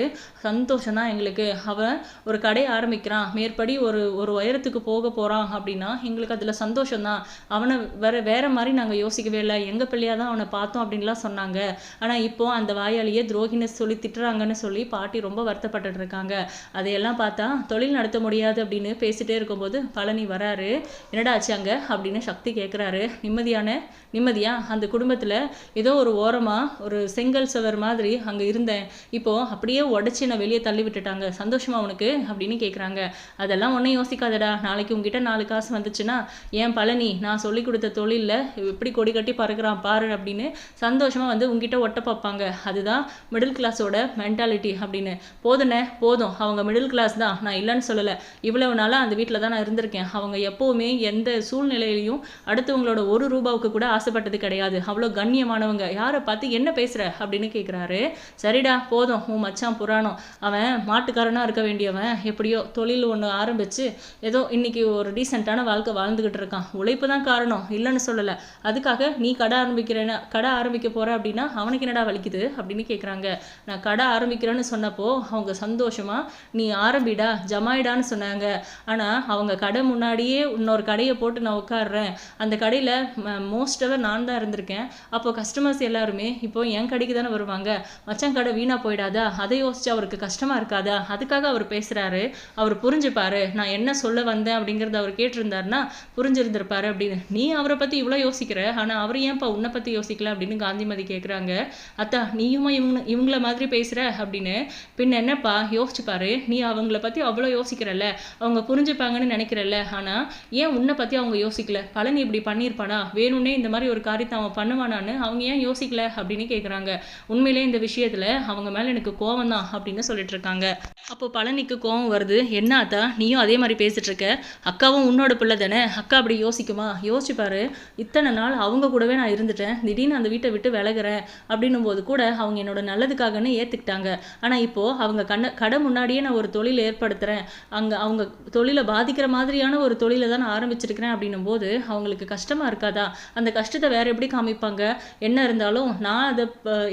சந்தோஷம் தான் எங்களுக்கு. அவன் ஒரு கடை ஆரம்பிக்கிறான். மேற்படி ஒரு ஒரு உயரத்துக்கு போக போகிறான் அப்படின்னா எங்களுக்கு அதில் சந்தோஷம்தான் அவனை வேற வேற மாதிரி நாங்கள் யோசிக்கவே இல்லை. எங்கள் பிள்ளையாக தான் அவனை பார்த்தோம் அப்படின்லாம் சொன்னாங்க. ஆனால் இப்போ அந்த வாயாலேயே துரோகின்னு சொல்லி திட்டுறாங்கன்னு சொல்லி பாட்டி ரொம்ப வருத்தப்பட்டு இருக்காங்க. அதையெல்லாம் பார்த்தா தொழில் நடத்த முடியாது அப்படின்னு பேசிட்டே இருக்கும்போது பழனி வராரு. என்னடா ஆச்சு அங்கே? அப்படின்னு சக்தி கேட்குறாரு நிம்மதியான நிம்மதியா? அந்த குடும்பத்தில் ஏதோ ஒரு ஓரமாக ஒரு செங்கல் சுவர் மாதிரி அங்கே இருந்தேன். இப்போ அப்படியே உடச்சி நான் வெளியே தள்ளி விட்டுட்டாங்க. சந்தோஷமா உனக்கு? அப்படின்னு கேட்குறாங்க அதெல்லாம் ஒன்றும் யோசிக்காதடா. நாளைக்கு உங்ககிட்ட நாலு காசு வந்துச்சுன்னா ஏன் பழனி நான் சொல்லி கொடுத்த தொழிலில் எப்படி கொடி கட்டி பறக்கிறான் பாரு அப்படின்னு அப்படின்னு சந்தோஷமாக வந்து உங்ககிட்ட ஒட்ட பார்ப்பாங்க. அதுதான் மிடில் கிளாஸோட மென்டாலிட்டி அப்படின்னு. போதுனே போதும். அவங்க மிடில் கிளாஸ் தான். நான் இல்லைன்னு சொல்லலை. இவ்வளவு நாளாக அந்த வீட்டில் தான் நான் இருந்திருக்கேன். அவங்க எப்போவுமே எந்த சூழ்நிலையிலையும் அடுத்தவங்களோட ஒரு ரூபாவுக்கு கூட ஆசைப்பட்டது கிடையாது. அவ்வளோ கண்ணியமானவங்க. யாரை பார்த்து என்ன பேசுகிற அப்படின்னு கேட்குறாரு சரிடா போதும். உன் மச்சான் புராணம். அவன் மாட்டுக்காரனாக இருக்க வேண்டியவன். எப்படியோ தொழில் ஒன்று ஆரம்பித்து ஏதோ இன்னைக்கு ஒரு டீசெண்டான வாழ்க்கை வாழ்ந்துக்கிட்டு இருக்கான். உழைப்பு தான் காரணம். இல்லைன்னு சொல்லலை. அதுக்காக நீ கடை ஆரம்பிக்கிறேன்னு கடை ஆரம்பிக்க போற அப்படின்னா அவனுக்கு என்னடா வலிக்குது அப்படின்னு கேட்குறாங்க நான் கடை ஆரம்பிக்கிறேன்னு சொன்னப்போ அவங்க சந்தோஷமா நீ ஆரம்பிடா ஜமாயிடான்னு சொன்னாங்க. ஆனால் அவங்க கடை முன்னாடியே இன்னொரு கடையை போட்டு நான் உட்காடுறேன் அந்த கடையில் மோஸ்ட் அவர் நான் தான் இருந்திருக்கேன். அப்போ கஸ்டமர்ஸ் எல்லாருமே இப்போ என் கடைக்கு தானே வருவாங்க. மச்சான் கடை வீணாக போயிடாதா? அதை யோசிச்சு அவருக்கு கஷ்டமாக இருக்காதா? அதுக்காக அவர் பேசுகிறாரு அவர் புரிஞ்சுப்பாரு. நான் என்ன சொல்ல வந்தேன் அப்படிங்கிறத அவர் கேட்டிருந்தாருன்னா புரிஞ்சிருந்திருப்பாரு அப்படின்னு. நீ அவரை பற்றி இவ்வளோ யோசிக்கிற? ஆனால் அவர் ஏன்ப்பா உன்னை பற்றி யோசிக்கல அப்படின்னு காந்திமதி கேட்குறாங்க அத்தா நீயுமா இவங்க இவங்கள மாதிரி பேசுகிற அப்படின்னு. பின்ன என்னப்பா யோசிச்சு பாரு. நீ அவங்கள பற்றி அவ்வளோ யோசிக்கிறல்ல. அவங்க புரிஞ்சுப்பாங்கன்னு நினைக்கிறல்ல. ஆனால் ஏன் உன்னை பற்றி அவங்க யோசிக்கல? பழனி இப்படி பண்ணியிருப்பானா? வேணும்னே இந்த மாதிரி ஒரு காரியத்தை அவன் பண்ணுவானான்னு அவங்க ஏன் யோசிக்கல? அப்படின்னு கேட்குறாங்க உண்மையிலே இந்த விஷயத்தில் அவங்க மேலே எனக்கு கோவம் தான் அப்படின்னு சொல்லிட்டு இருக்காங்க. அப்போ பழனிக்கு கோவம் வருது. என்ன அத்தா நீயும் அதே மாதிரி பேசிட்டு இருக்க? அக்காவும் உன்னோட பிள்ளை தானே? அக்கா அப்படி யோசிக்குமா? யோசிச்சு பாரு. இத்தனை நாள் அவங்க கூடவே நான் இருந்துட்டேன். திடீர்னு திடீர்னு அந்த வீட்டை விட்டு விலகுறேன் அப்படின்னும் போது கூட அவங்க என்னோட நல்லதுக்காகன்னு ஏற்றுக்கிட்டாங்க ஆனால் இப்போது அவங்க கண்ண கடை முன்னாடியே நான் ஒரு தொழில் ஏற்படுத்துகிறேன் அங்கே அவங்க தொழிலை பாதிக்கிற மாதிரியான ஒரு தொழிலை தான் நான் ஆரம்பிச்சிருக்கிறேன் அப்படின்னும் போது அவங்களுக்கு கஷ்டமாக இருக்காதா? அந்த கஷ்டத்தை வேறு எப்படி காமிப்பாங்க? என்ன இருந்தாலும் நான் அதை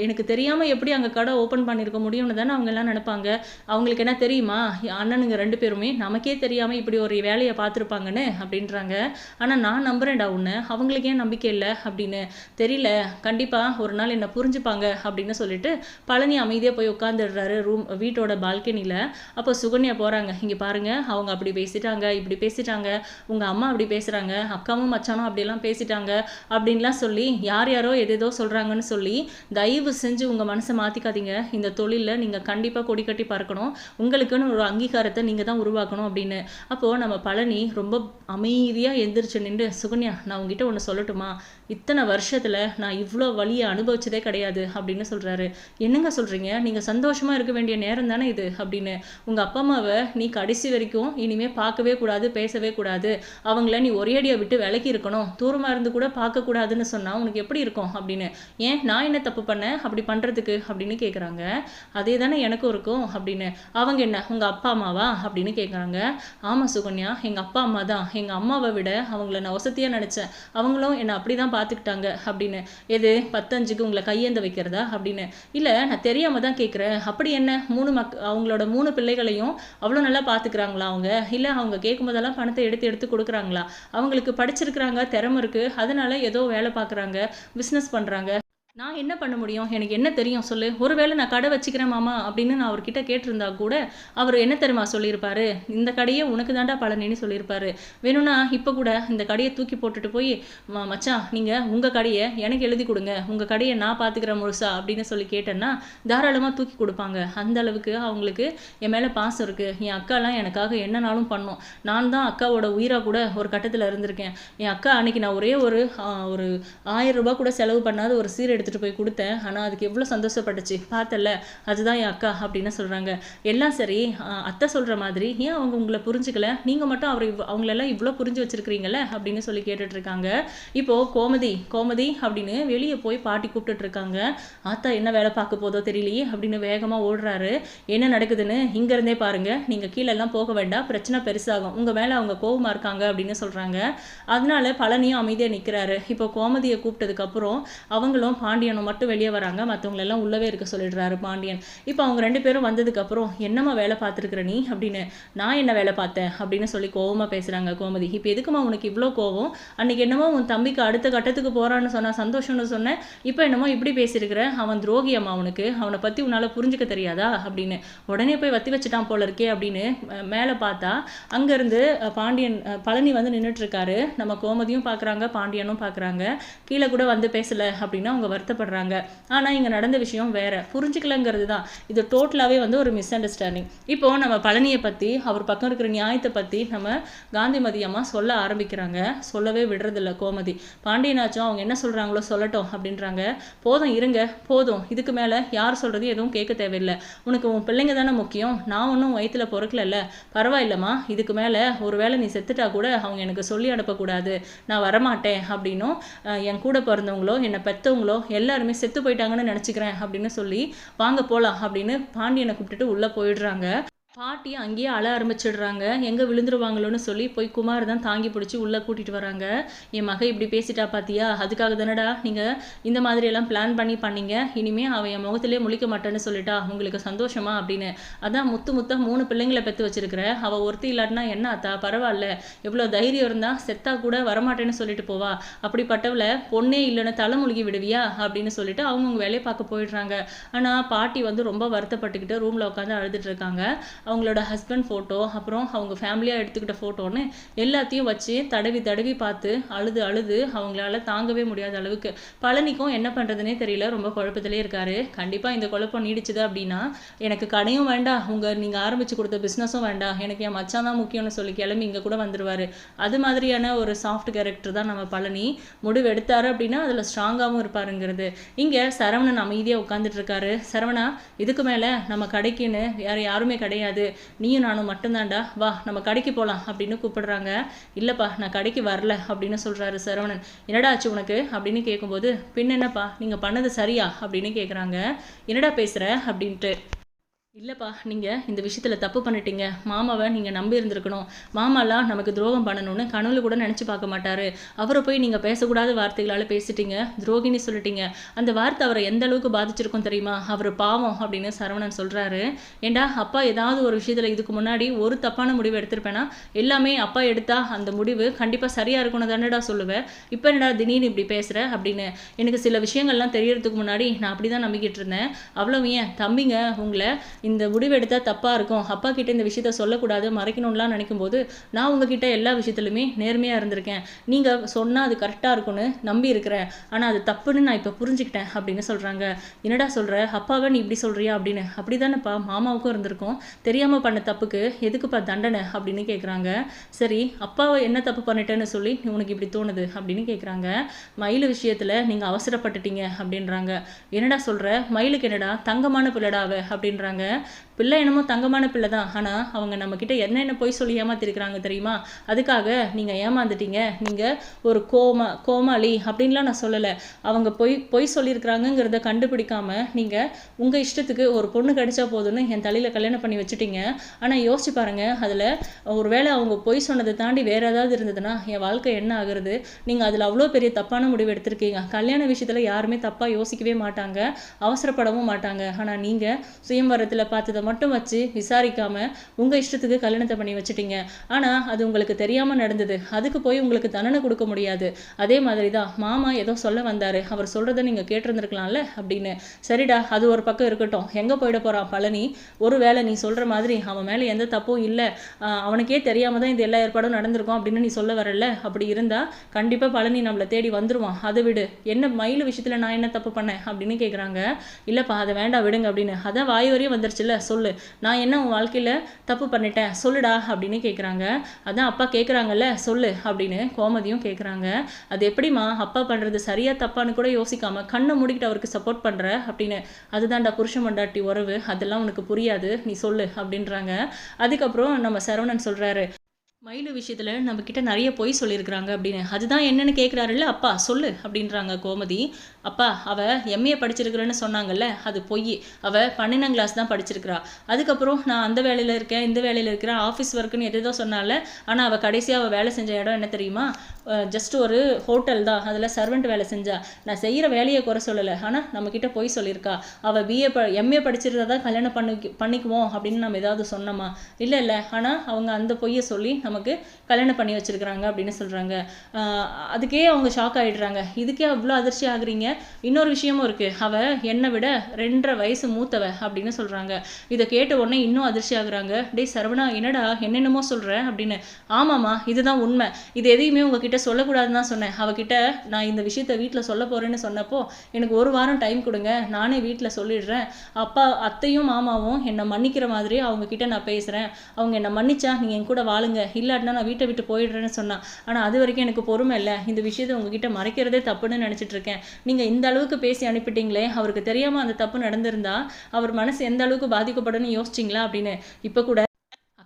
எனக்கு தெரியாமல் எப்படி அங்கே கடை ஓப்பன் பண்ணியிருக்க முடியும்னு தானே அவங்க எல்லாம் நினைப்பாங்க. அவங்களுக்கு என்ன தெரியுமா? அண்ணனுங்க ரெண்டு பேருமே நமக்கே தெரியாமல் இப்படி ஒரு வேலையை பார்த்துருப்பாங்கன்னு அப்படின்றாங்க. ஆனால் நான் நம்புகிறேன்டா உன்னை. அவங்களுக்கு ஏன் நம்பிக்கை இல்லை அப்படின்னு தெரியல. கண்டிப்பாக ஒரு நாள் என்னை புரிஞ்சுப்பாங்க அப்படின்னு சொல்லிட்டு பழனி அமைதியாக போய் உட்காந்துடுறாரு ரூம் வீட்டோட பால்கனியில் அப்போ சுகன்யா போகிறாங்க இங்கே பாருங்கள் அவங்க அப்படி பேசிட்டாங்க இப்படி பேசிட்டாங்க உங்கள் அம்மா அப்படி பேசுகிறாங்க அக்காவும் மச்சானும் அப்படியெல்லாம் பேசிட்டாங்க அப்படின்லாம் சொல்லி யார் யாரோ எதேதோ சொல்கிறாங்கன்னு சொல்லி தயவு செஞ்சு உங்கள் மனசை மாற்றிக்காதீங்க இந்த தொழிலில் நீங்கள் கண்டிப்பாக கொடி கட்டி பறக்கணும். உங்களுக்குன்னு ஒரு அங்கீகாரத்தை நீங்கள் தான் உருவாக்கணும் அப்படின்னு. அப்போது நம்ம பழனி ரொம்ப அமைதியாக எந்திரிச்சு நின்று சுகன்யா நான் உங்ககிட்ட ஒன்று சொல்லட்டுமா? இத்தனை வருஷத்தில் நான் இவ்வளோ வழியை அனுபவிச்சதே கிடையாது அப்படின்னு சொல்கிறாரு என்னங்க சொல்கிறீங்க நீங்கள் சந்தோஷமாக இருக்க வேண்டிய நேரம் தானே இது? அப்படின்னு. உங்கள் அப்பா அம்மாவை நீ கடைசி வரைக்கும் இனிமேல் பார்க்கவே கூடாது பேசவே கூடாது. அவங்கள நீ ஒரேடியாக விட்டு விலக்கி இருக்கணும். தூரமாக இருந்து கூட பார்க்கக்கூடாதுன்னு சொன்னால் உனக்கு எப்படி இருக்கும்? அப்படின்னு. ஏன் நான் என்ன தப்பு பண்ணேன்? அப்படி பண்ணுறதுக்கு அப்படின்னு கேட்குறாங்க அதே தானே எனக்கும் இருக்கும். அப்படின்னு. அவங்க என்ன? உங்கள் அப்பா அம்மாவா? அப்படின்னு கேட்குறாங்க ஆமாம் சுகன்யா எங்கள் அப்பா அம்மா தான். எங்கள் அம்மாவை விட அவங்கள நான் வசதியாக நினச்சேன். அவங்களும் என்னை அப்படி தான் பார்த்துக்கிட்டாங்க அப்படின்னு. எது? பத்தஞ்சுக்கு உங்களை கையேந்த வைக்கிறதா? அப்படின்னு. இல்லை நான் தெரியாமல் தான் கேட்குறேன் அப்படி என்ன? மூணு மக் அவங்களோட மூணு பிள்ளைகளையும் அவ்வளோ நல்லா பார்த்துக்கிறாங்களா அவங்க? இல்லை அவங்க கேட்கும் போதெல்லாம் பணத்தை எடுத்து எடுத்து கொடுக்குறாங்களா? அவங்களுக்கு படிச்சிருக்கிறாங்க திறமை இருக்குது அதனால ஏதோ வேலை பார்க்குறாங்க பிஸ்னஸ் பண்ணுறாங்க நான் என்ன பண்ண முடியும்? எனக்கு என்ன தெரியும்? சொல்லு. ஒருவேளை நான் கடை வச்சுக்கிறேன் மாமா அப்படின்னு நான் அவர்கிட்ட கேட்டிருந்தா கூட அவர் என்ன தெரியுமா சொல்லியிருப்பாரு? இந்த கடையே உனக்கு தாண்டா பழனின்னு சொல்லியிருப்பாரு. வேணும்னா இப்போ கூட இந்த கடையை தூக்கி போட்டுட்டு போய் மச்சான் நீங்கள் உங்கள் கடையை எனக்கு எழுதி கொடுங்க. உங்கள் கடையை நான் பார்த்துக்கிறேன் முழுசா அப்படின்னு சொல்லி கேட்டேன்னா தாராளமாக தூக்கி கொடுப்பாங்க. அந்த அளவுக்கு அவங்களுக்கு என் மேலே பாசம் இருக்குது என் அக்காலாம் எனக்காக என்னனாலும் பண்ணும். நான் தான் அக்காவோட உயிராக கூட ஒரு கட்டத்தில் இருந்திருக்கேன். என் அக்கா அன்னைக்கு நான் ஒரே ஒரு ஒரு ஆயிரம் ரூபாய் கூட செலவு பண்ணாத ஒரு சீரடி எடுத்துகிட்டு போய் கொடுத்தேன். ஆனால் அதுக்கு எவ்வளோ சந்தோஷப்பட்டுச்சு. பார்த்தல அதுதான் என் அக்கா அப்படின்னு சொல்கிறாங்க எல்லாம் சரி அத்தை சொல்கிற மாதிரி ஏன் அவங்க உங்களை புரிஞ்சுக்கல? நீங்கள் மட்டும் அவர் இவ் அவங்களெல்லாம் இவ்வளோ புரிஞ்சு வச்சிருக்கிறீங்கல்ல? அப்படின்னு சொல்லி கேட்டுட்ருக்காங்க. இப்போது கோமதி கோமதி அப்படின்னு வெளியே போய் பாட்டி கூப்பிட்டுட்ருக்காங்க. ஆத்தா என்ன வேலை பார்க்க போதோ தெரியலையே அப்படின்னு வேகமாக ஓடுறாரு. என்ன நடக்குதுன்னு? இங்கேருந்தே பாருங்கள் நீங்கள் கீழெல்லாம் போக வேண்டாம். பிரச்சனை பெருசாகும். உங்கள் மேலே அவங்க கோவமாக இருக்காங்க அப்படின்னு சொல்கிறாங்க அதனால பழனியும் அமைதியாக நிற்கிறாரு இப்போ கோமதியை கூப்பிட்டதுக்கப்புறம் அவங்களும் பாண்டியனும் மட்டும் வெளியே வராங்க. மற்றவங்களெல்லாம் உள்ளவே இருக்க சொல்லிடுறாரு பாண்டியன். இப்போ அவங்க ரெண்டு பேரும் வந்ததுக்கப்புறம் என்னம்மா வேலை பார்த்துருக்குற நீ அப்படின்னு நான் என்ன வேலை பார்த்தேன் அப்படின்னு சொல்லி கோவமாக பேசுகிறாங்க கோமதி. இப்போ எதுக்குமா உனக்கு இவ்வளோ கோவம்? அன்னைக்கு என்னமோ உன் தம்பிக்கு அடுத்த கட்டத்துக்கு போகிறான்னு சொன்னா சந்தோஷம்னு சொன்னேன். இப்போ என்னமோ இப்படி பேசியிருக்கிற? அவன் துரோகி அம்மா அவனுக்கு. அவனை பற்றி உன்னால் புரிஞ்சுக்க தெரியாதா அப்படின்னு. உடனே போய் வத்தி வச்சுட்டான் போல இருக்கே அப்படின்னு மேலே பார்த்தா அங்கேருந்து பாண்டியன் பழனி வந்து நின்றுட்டுருக்காரு நம்ம கோமதியும் பார்க்குறாங்க பாண்டியனும் பார்க்குறாங்க கீழே கூட வந்து பேசலை அப்படின்னு அவங்க வருத்தப்படுறாங்க. ஆனால் இங்கே நடந்த விஷயம் வேறு. புரிஞ்சுக்கலங்கிறது தான். இது டோட்டலாகவே வந்து ஒரு மிஸ் அண்டர்ஸ்டாண்டிங் இப்போ நம்ம பழனியை பற்றி அவர் பக்கம் இருக்கிற நியாயத்தை பற்றி நம்ம காந்திமதி அம்மா சொல்ல ஆரம்பிக்கிறாங்க. சொல்லவே விடுறதில்ல கோமதி. பாண்டியனாச்சும் அவங்க என்ன சொல்கிறாங்களோ சொல்லட்டும் அப்படின்றாங்க. போதும் இருங்க. போதும். இதுக்கு மேலே யார் சொல்கிறது எதுவும் கேட்க தேவையில்லை. உனக்கு உன் பிள்ளைங்க தானே முக்கியம். நான் ஒன்றும் வயித்துல பொறுக்கலல்ல. பரவாயில்லம்மா. இதுக்கு மேலே ஒருவேளை நீ செத்துட்டா கூட அவங்க எனக்கு சொல்லி அனுப்பக்கூடாது. நான் வரமாட்டேன் அப்படின்னும் என் கூட பிறந்தவங்களோ என்னை பெற்றவங்களோ எல்லாருமே செத்து போயிட்டாங்கன்னு நினச்சிக்கிறேன் அப்படின்னு சொல்லி வாங்க போகலாம் அப்படின்னு பாண்டியனை கூப்பிட்டுட்டு உள்ளே போயிடுறாங்க. பாட்டி அங்கேயே அழ ஆரம்பிச்சிடுறாங்க. எங்கே விழுந்துருவாங்களோன்னு சொல்லி போய் குமார் தான் தாங்கி பிடிச்சி உள்ளே கூட்டிகிட்டு வராங்க. என் மகன் இப்படி பேசிட்டா பார்த்தியா அதுக்காக தானடா நீங்கள் இந்த மாதிரி எல்லாம் பிளான் பண்ணி பண்ணீங்க. இனிமேல் அவன் என் முகத்திலே முழிக்க மாட்டேன்னு சொல்லிட்டா. உங்களுக்கு சந்தோஷமா அப்படின்னு. அதான் முத்து முத்தா மூணு பிள்ளைங்களை பெற்று வச்சிருக்கிற. அவள் ஒருத்தி இல்லாட்டினா என்ன அத்தா? பரவாயில்ல. எவ்வளோ தைரியம் இருந்தால் செத்தா கூட வரமாட்டேன்னு சொல்லிட்டு போவா. அப்படிப்பட்டவள பொண்ணே இல்லைன்னு தலைமுழுகி விடுவியா? அப்படின்னு சொல்லிட்டு அவங்கவுங்க வேலையை பார்க்க போயிடுறாங்க. ஆனால் பாட்டி வந்து ரொம்ப வருத்தப்பட்டுக்கிட்டு ரூமில் உட்காந்து அழுதுட்டு இருக்காங்க. அவங்களோட ஹஸ்பண்ட் ஃபோட்டோ அப்புறம் அவங்க ஃபேமிலியாக எடுத்துக்கிட்ட ஃபோட்டோன்னு எல்லாத்தையும் வச்சு தடவி தடவி பார்த்து அழுது அழுது அவங்களால தாங்கவே முடியாத அளவுக்கு. பழனிக்கும் என்ன பண்ணுறதுனே தெரியல ரொம்ப குழப்பத்திலே இருக்காரு. கண்டிப்பாக இந்த குழப்பம் நீடிச்சுது அப்படின்னா எனக்கு கடையும் வேண்டாம் உங்கள் நீங்கள் ஆரம்பித்து கொடுத்த பிஸ்னஸும் வேண்டாம் எனக்கு என் மச்சான் தான் முக்கியம்னு சொல்லி கிளம்பி இங்கே கூட வந்துடுவார் அது மாதிரியான ஒரு சாஃப்ட் கேரக்டர் தான் நம்ம பழனி. முடிவு எடுத்தார் அப்படின்னா அதில் ஸ்ட்ராங்காகவும் இருப்பாருங்கிறது. இங்கே சரவணன் அமைதியாக உட்காந்துட்டு இருக்காரு. சரவணா இதுக்கு மேலே நம்ம கடைக்குன்னு வேறு யாருமே கிடையாது. கிடையாது. நீயும் நானும் மட்டும்தான்டா. வா நம்ம கடைக்கு போகலாம் அப்படின்னு கூப்பிடுறாங்க. இல்லைப்பா நான் கடைக்கு வரல அப்படின்னு சொல்கிறாரு சரவணன். என்னடா ஆச்சு உனக்கு? அப்படின்னு கேட்கும்போது பின் என்னப்பா நீங்கள் பண்ணது சரியா? அப்படின்னு கேட்குறாங்க என்னடா பேசுகிற அப்படின்ட்டு. இல்லைப்பா நீங்கள் இந்த விஷயத்தில் தப்பு பண்ணிட்டீங்க. மாமாவை நீங்கள் நம்பி இருந்திருக்கணும். மாமாலாம் நமக்கு துரோகம் பண்ணணும்னு கனவுல கூட நினச்சி பார்க்க மாட்டார். அவரை போய் நீங்கள் பேசக்கூடாத வார்த்தைகளால் பேசிட்டீங்க. துரோகின்னு சொல்லிட்டீங்க. அந்த வார்த்தை அவரை எந்த அளவுக்கு பாதிச்சிருக்கும் தெரியுமா? அவர் பாவம் அப்படின்னு சரவணன் சொல்கிறாரு ஏண்டா அப்பா ஏதாவது ஒரு விஷயத்தில் இதுக்கு முன்னாடி ஒரு தப்பான முடிவு எடுத்திருப்பேன்னா எல்லாமே அப்பா எடுத்தா அந்த முடிவு கண்டிப்பாக சரியாக இருக்கணும் தானடா சொல்லுவேன் இப்போ என்னடா திடீர்னு இப்படி பேசுகிற அப்படின்னு. எனக்கு சில விஷயங்கள்லாம் தெரியறதுக்கு முன்னாடி நான் அப்படி தான் நம்பிக்கிட்டு இருந்தேன். அவ்வளோ ஏன்? தம்பிங்க உங்களை இந்த முடிவு எடுத்தால் தப்பாக இருக்கும். அப்பா கிட்ட இந்த விஷயத்த சொல்லக்கூடாது மறைக்கணும்லாம் நினைக்கும் போது நான் உங்ககிட்ட எல்லா விஷயத்துலையுமே நேர்மையாக இருந்திருக்கேன். நீங்கள் சொன்னால் அது கரெக்டாக இருக்கும்னு நம்பி இருக்கிறேன். ஆனால் அது தப்புன்னு நான் இப்போ புரிஞ்சுக்கிட்டேன் அப்படின்னு சொல்கிறாங்க என்னடா சொல்கிற அப்பாவை நீ இப்படி சொல்கிறியா அப்படின்னு. அப்படி தானேப்பா மாமாவுக்கும் இருந்திருக்கும். தெரியாமல் பண்ண தப்புக்கு எதுக்குப்பா தண்டனை அப்படின்னு கேட்குறாங்க சரி அப்பாவை என்ன தப்பு பண்ணிட்டேன்னு சொல்லி உனக்கு இப்படி தோணுது அப்படின்னு கேட்குறாங்க மயில் விஷயத்தில் நீங்கள் அவசரப்பட்டுட்டீங்க அப்படின்றாங்க. என்னடா சொல்கிற மயிலுக்கு என்னடா? தங்கமான பிள்ளடாவ அப்படின்றாங்க. né? பிள்ளை என்னமோ தங்கமான பிள்ளை தான் ஆனால் அவங்க நம்மக்கிட்ட என்னென்ன பொய் சொல்லி ஏமாத்திருக்கிறாங்க தெரியுமா? அதுக்காக நீங்கள் ஏமாந்துட்டீங்க. நீங்கள் ஒரு கோமா கோமாளி அப்படின்லாம் நான் சொல்லலை. அவங்க பொய் பொய் சொல்லியிருக்கிறாங்கங்கிறத கண்டுபிடிக்காம நீங்கள் உங்கள் இஷ்டத்துக்கு ஒரு பொண்ணு கிடைச்சா போதும்னு என் தலையில் கல்யாணம் பண்ணி வச்சுட்டீங்க. ஆனால் யோசிச்சு பாருங்கள் அதில் ஒரு வேளை அவங்க பொய் சொன்னதை தாண்டி வேறு ஏதாவது இருந்ததுன்னா என் வாழ்க்கை என்ன ஆகுறது? நீங்கள் அதில் அவ்வளோ பெரிய தப்பான முடிவு எடுத்திருக்கீங்க. கல்யாண விஷயத்தில் யாருமே தப்பாக யோசிக்கவே மாட்டாங்க. அவசரப்படவும் மாட்டாங்க. ஆனால் நீங்கள் சுயம்பரத்தில் பார்த்ததை மட்டும் வச்சு விசாரிக்காம உங்கள் இஷ்டத்துக்கு கல்யாணத்தை பண்ணி வச்சுட்டீங்க. ஆனால் அது உங்களுக்கு தெரியாமல் நடந்தது. அதுக்கு போய் உங்களுக்கு தண்டனை கொடுக்க முடியாது. அதே மாதிரி தான் மாமா ஏதோ சொல்ல வந்தார். அவர் சொல்கிறத நீங்கள் கேட்டிருந்துருக்கலாம்ல? அப்படின்னு. சரிடா அது ஒரு பக்கம் இருக்கட்டும். எங்கே போயிட போகிறான் பழனி? ஒரு வேளை நீ சொல்கிற மாதிரி அவன் மேலே எந்த தப்பும் இல்லை. அவனுக்கே தெரியாமல் தான் இது எல்லா ஏற்பாடும் நடந்திருக்கும் அப்படின்னு நீ சொல்ல வரல. அப்படி இருந்தால் கண்டிப்பாக பழனி நம்மளை தேடி வந்துருவான். அதை விடு. என்ன மயில் விஷயத்தில் நான் என்ன தப்பு பண்ணேன் அப்படின்னு கேட்குறாங்க இல்லைப்பா அதை வேண்டாம் விடுங்க அப்படின்னு. அதான் வாய் வரையும் வந்துருச்சுல்ல. சொல்லு. நான் என்ன உன் வாழ்க்கையில் தப்பு பண்ணிட்டேன்? சொல்லுடா அப்படின்னு கேட்குறாங்க அதான் அப்பா கேட்குறாங்கல்ல சொல்லு அப்படின்னு கோமதியும் கேட்குறாங்க அது எப்படிம்மா? அப்பா பண்ணுறது சரியா தப்பான்னு கூட யோசிக்காம கண்ணை மூடிக்கிட்டு அவருக்கு சப்போர்ட் பண்ணுற அப்படின்னு. அதுதான்டா புருஷ மண்டாட்டி உறவு. அதெல்லாம் உனக்கு புரியாது. நீ சொல்லு அப்படின்றாங்க. அதுக்கப்புறம் நம்ம சரவணன் சொல்கிறாரு மயிலு விஷயத்தில் நம்மக்கிட்ட நிறைய பொய் சொல்லியிருக்கிறாங்க அப்படின்னு. அதுதான் என்னென்னு கேட்குறாருல்ல அப்பா சொல்லு அப்படின்றாங்க கோமதி. அப்பா அவ எம்ஏ படிச்சிருக்கிறேன்னு சொன்னாங்கல்ல அது பொய். அவ பன்னெண்டாம் கிளாஸ் தான் படிச்சிருக்கிறா. அதுக்கப்புறம் நான் அந்த வேலையில் இருக்கேன் இந்த வேலையில் இருக்கிறேன் ஆஃபீஸ் ஒர்க்குன்னு எதேதோ சொன்னால ஆனால் அவள் கடைசியாக அவள் வேலை செஞ்ச இடம் என்ன தெரியுமா? ஜஸ்ட் ஒரு ஹோட்டல் தான். அதில் சர்வெண்ட் வேலை செஞ்சா. நான் செய்கிற வேலையை குறை சொல்லலை. ஆனால் நம்மக்கிட்ட பொய் சொல்லியிருக்கா. அவள் பிஏ ப எம்ஏ படிச்சிருந்தா தான் கல்யாணம் பண்ணி பண்ணிக்குவோம் அப்படின்னு நம்ம ஏதாவது சொன்னோமா? இல்லை இல்லை. ஆனால் அவங்க அந்த பொய்யை சொல்லி நமக்கு கல்யாணம் பண்ணி வச்சுருக்குறாங்க அப்படின்னு சொல்கிறாங்க அதுக்கே அவங்க ஷாக் ஆகிடுறாங்க இதுக்கே அவ்வளோ அதிர்ச்சி ஆகுறீங்க. இன்னொரு விஷயமும் இருக்குது அவள் என்னை விட ரெண்டரை வயசு மூத்தவ அப்படின்னு சொல்கிறாங்க இதை கேட்ட உடனே இன்னும் அதிர்ச்சி ஆகுறாங்க. டேய் சரவணா என்னடா என்னென்னமோ சொல்கிறேன் அப்படின்னு. ஆமாம்மா இதுதான் உண்மை. இது எதையுமே உங்ககிட்ட சொல்லக்கூடாதுன்னு தான் சொன்னேன். அவகிட்ட நான் இந்த விஷயத்த வீட்டில் சொல்ல போகிறேன்னு சொன்னப்போ எனக்கு ஒரு வாரம் டைம் கொடுங்க. நானே வீட்டில் சொல்லிடுறேன். அப்பா அத்தையும் மாமாவும் என்னை மன்னிக்கிற மாதிரி அவங்க கிட்ட நான் பேசுகிறேன் அவங்க என்னை மன்னிச்சா நீங்கள் என் கூட வாழுங்க. இல்லாட்டினா நான் வீட்டை விட்டு போயிடுறேன்னு சொன்னான் ஆனால் அது வரைக்கும் எனக்கு பொறுமை இல்லை. இந்த விஷயத்தை உங்ககிட்ட மறைக்கிறதே தப்புன்னு நினச்சிட்டு இருக்கேன். நீங்கள் இந்த அளவுக்கு பேசி அனுப்பிட்டீங்களே அவருக்கு தெரியாமல் அந்த தப்பு நடந்திருந்தா அவர் மனசு எந்த அளவுக்கு பாதிக்கப்படும்னு யோசிச்சிங்களா அப்படின்னு. இப்போ கூட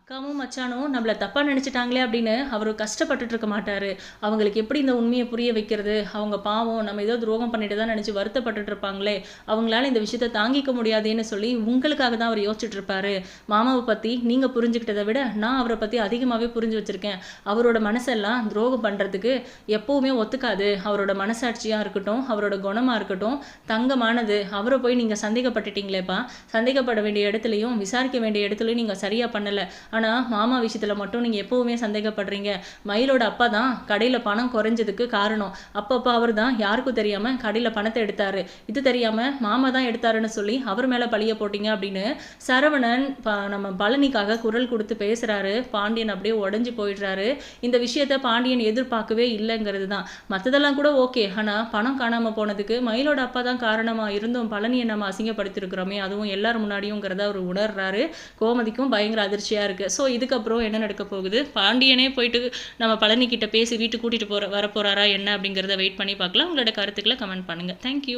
அக்காவும் மச்சானும் நம்மளை தப்பாக நினச்சிட்டாங்களே அப்படின்னு அவர் கஷ்டப்பட்டுட்டு இருக்க மாட்டார். அவங்களுக்கு எப்படி இந்த உண்மையை புரிய வைக்கிறது? அவங்க பாவம் நம்ம ஏதோ துரோகம் பண்ணிட்டு தான் நினச்சி வருத்தப்பட்டுட்டு இருப்பாங்களே. அவங்களால இந்த விஷயத்தை தாங்கிக்க முடியாதுன்னு சொல்லி உங்களுக்காக தான் அவர் யோசிச்சுட்டு இருப்பாரு. மாமாவை பற்றி நீங்கள் புரிஞ்சுக்கிட்டதை விட நான் அவரை பற்றி அதிகமாகவே புரிஞ்சு வச்சுருக்கேன். அவரோட மனசெல்லாம் துரோகம் பண்ணுறதுக்கு எப்போவுமே ஒத்துக்காது. அவரோட மனசாட்சியாக இருக்கட்டும் அவரோட குணமாக இருக்கட்டும் தங்கமானது. அவரை போய் நீங்கள் சந்தேகப்பட்டுட்டீங்களேப்பா. சந்தேகப்பட வேண்டிய இடத்துலையும் விசாரிக்க வேண்டிய இடத்துலையும் நீங்கள் சரியாக பண்ணலை. ஆனால் மாமா விஷயத்தில் மட்டும் நீங்கள் எப்போவுமே சந்தேகப்படுறீங்க. மயிலோட அப்பா தான் கடையில் பணம் குறைஞ்சதுக்கு காரணம். அப்பப்போ அவர் தான் யாருக்கும் தெரியாமல் கடையில் பணத்தை எடுத்தார். இது தெரியாமல் மாமா தான் எடுத்தாருன்னு சொல்லி அவர் மேலே பழிய போட்டிங்க அப்படின்னு சரவணன் நம்ம பழனிக்காக குரல் கொடுத்து பேசுகிறாரு பாண்டியன் அப்படியே உடஞ்சி போயிடுறாரு. இந்த விஷயத்த பாண்டியன் எதிர்பார்க்கவே இல்லைங்கிறது தான். மற்றதெல்லாம் கூட ஓகே. ஆனால் பணம் காணாமல் போனதுக்கு மயிலோட அப்பா தான் காரணமாக இருந்தும் பழனியை நம்ம அசிங்கப்படுத்திருக்கிறோமே. அதுவும் எல்லார் முன்னாடியுங்கிறத அவர் உணர்றாரு. கோமதிக்கும் பயங்கர அதிர்ச்சியாக இருக்குது ஸோ இதுக்கப்புறம் என்ன நடக்க போகுது? பாண்டியனே போயிட்டு நம்ம பழனி கிட்ட பேசி வீட்டுக்கு கூட்டிகிட்டு போகிற வர போகிறாரா என்ன அப்படிங்கிறத வெயிட் பண்ணி பார்க்கலாம். உங்களோட கருத்துக்களை கமெண்ட் பண்ணுங்கள் தேங்க்யூ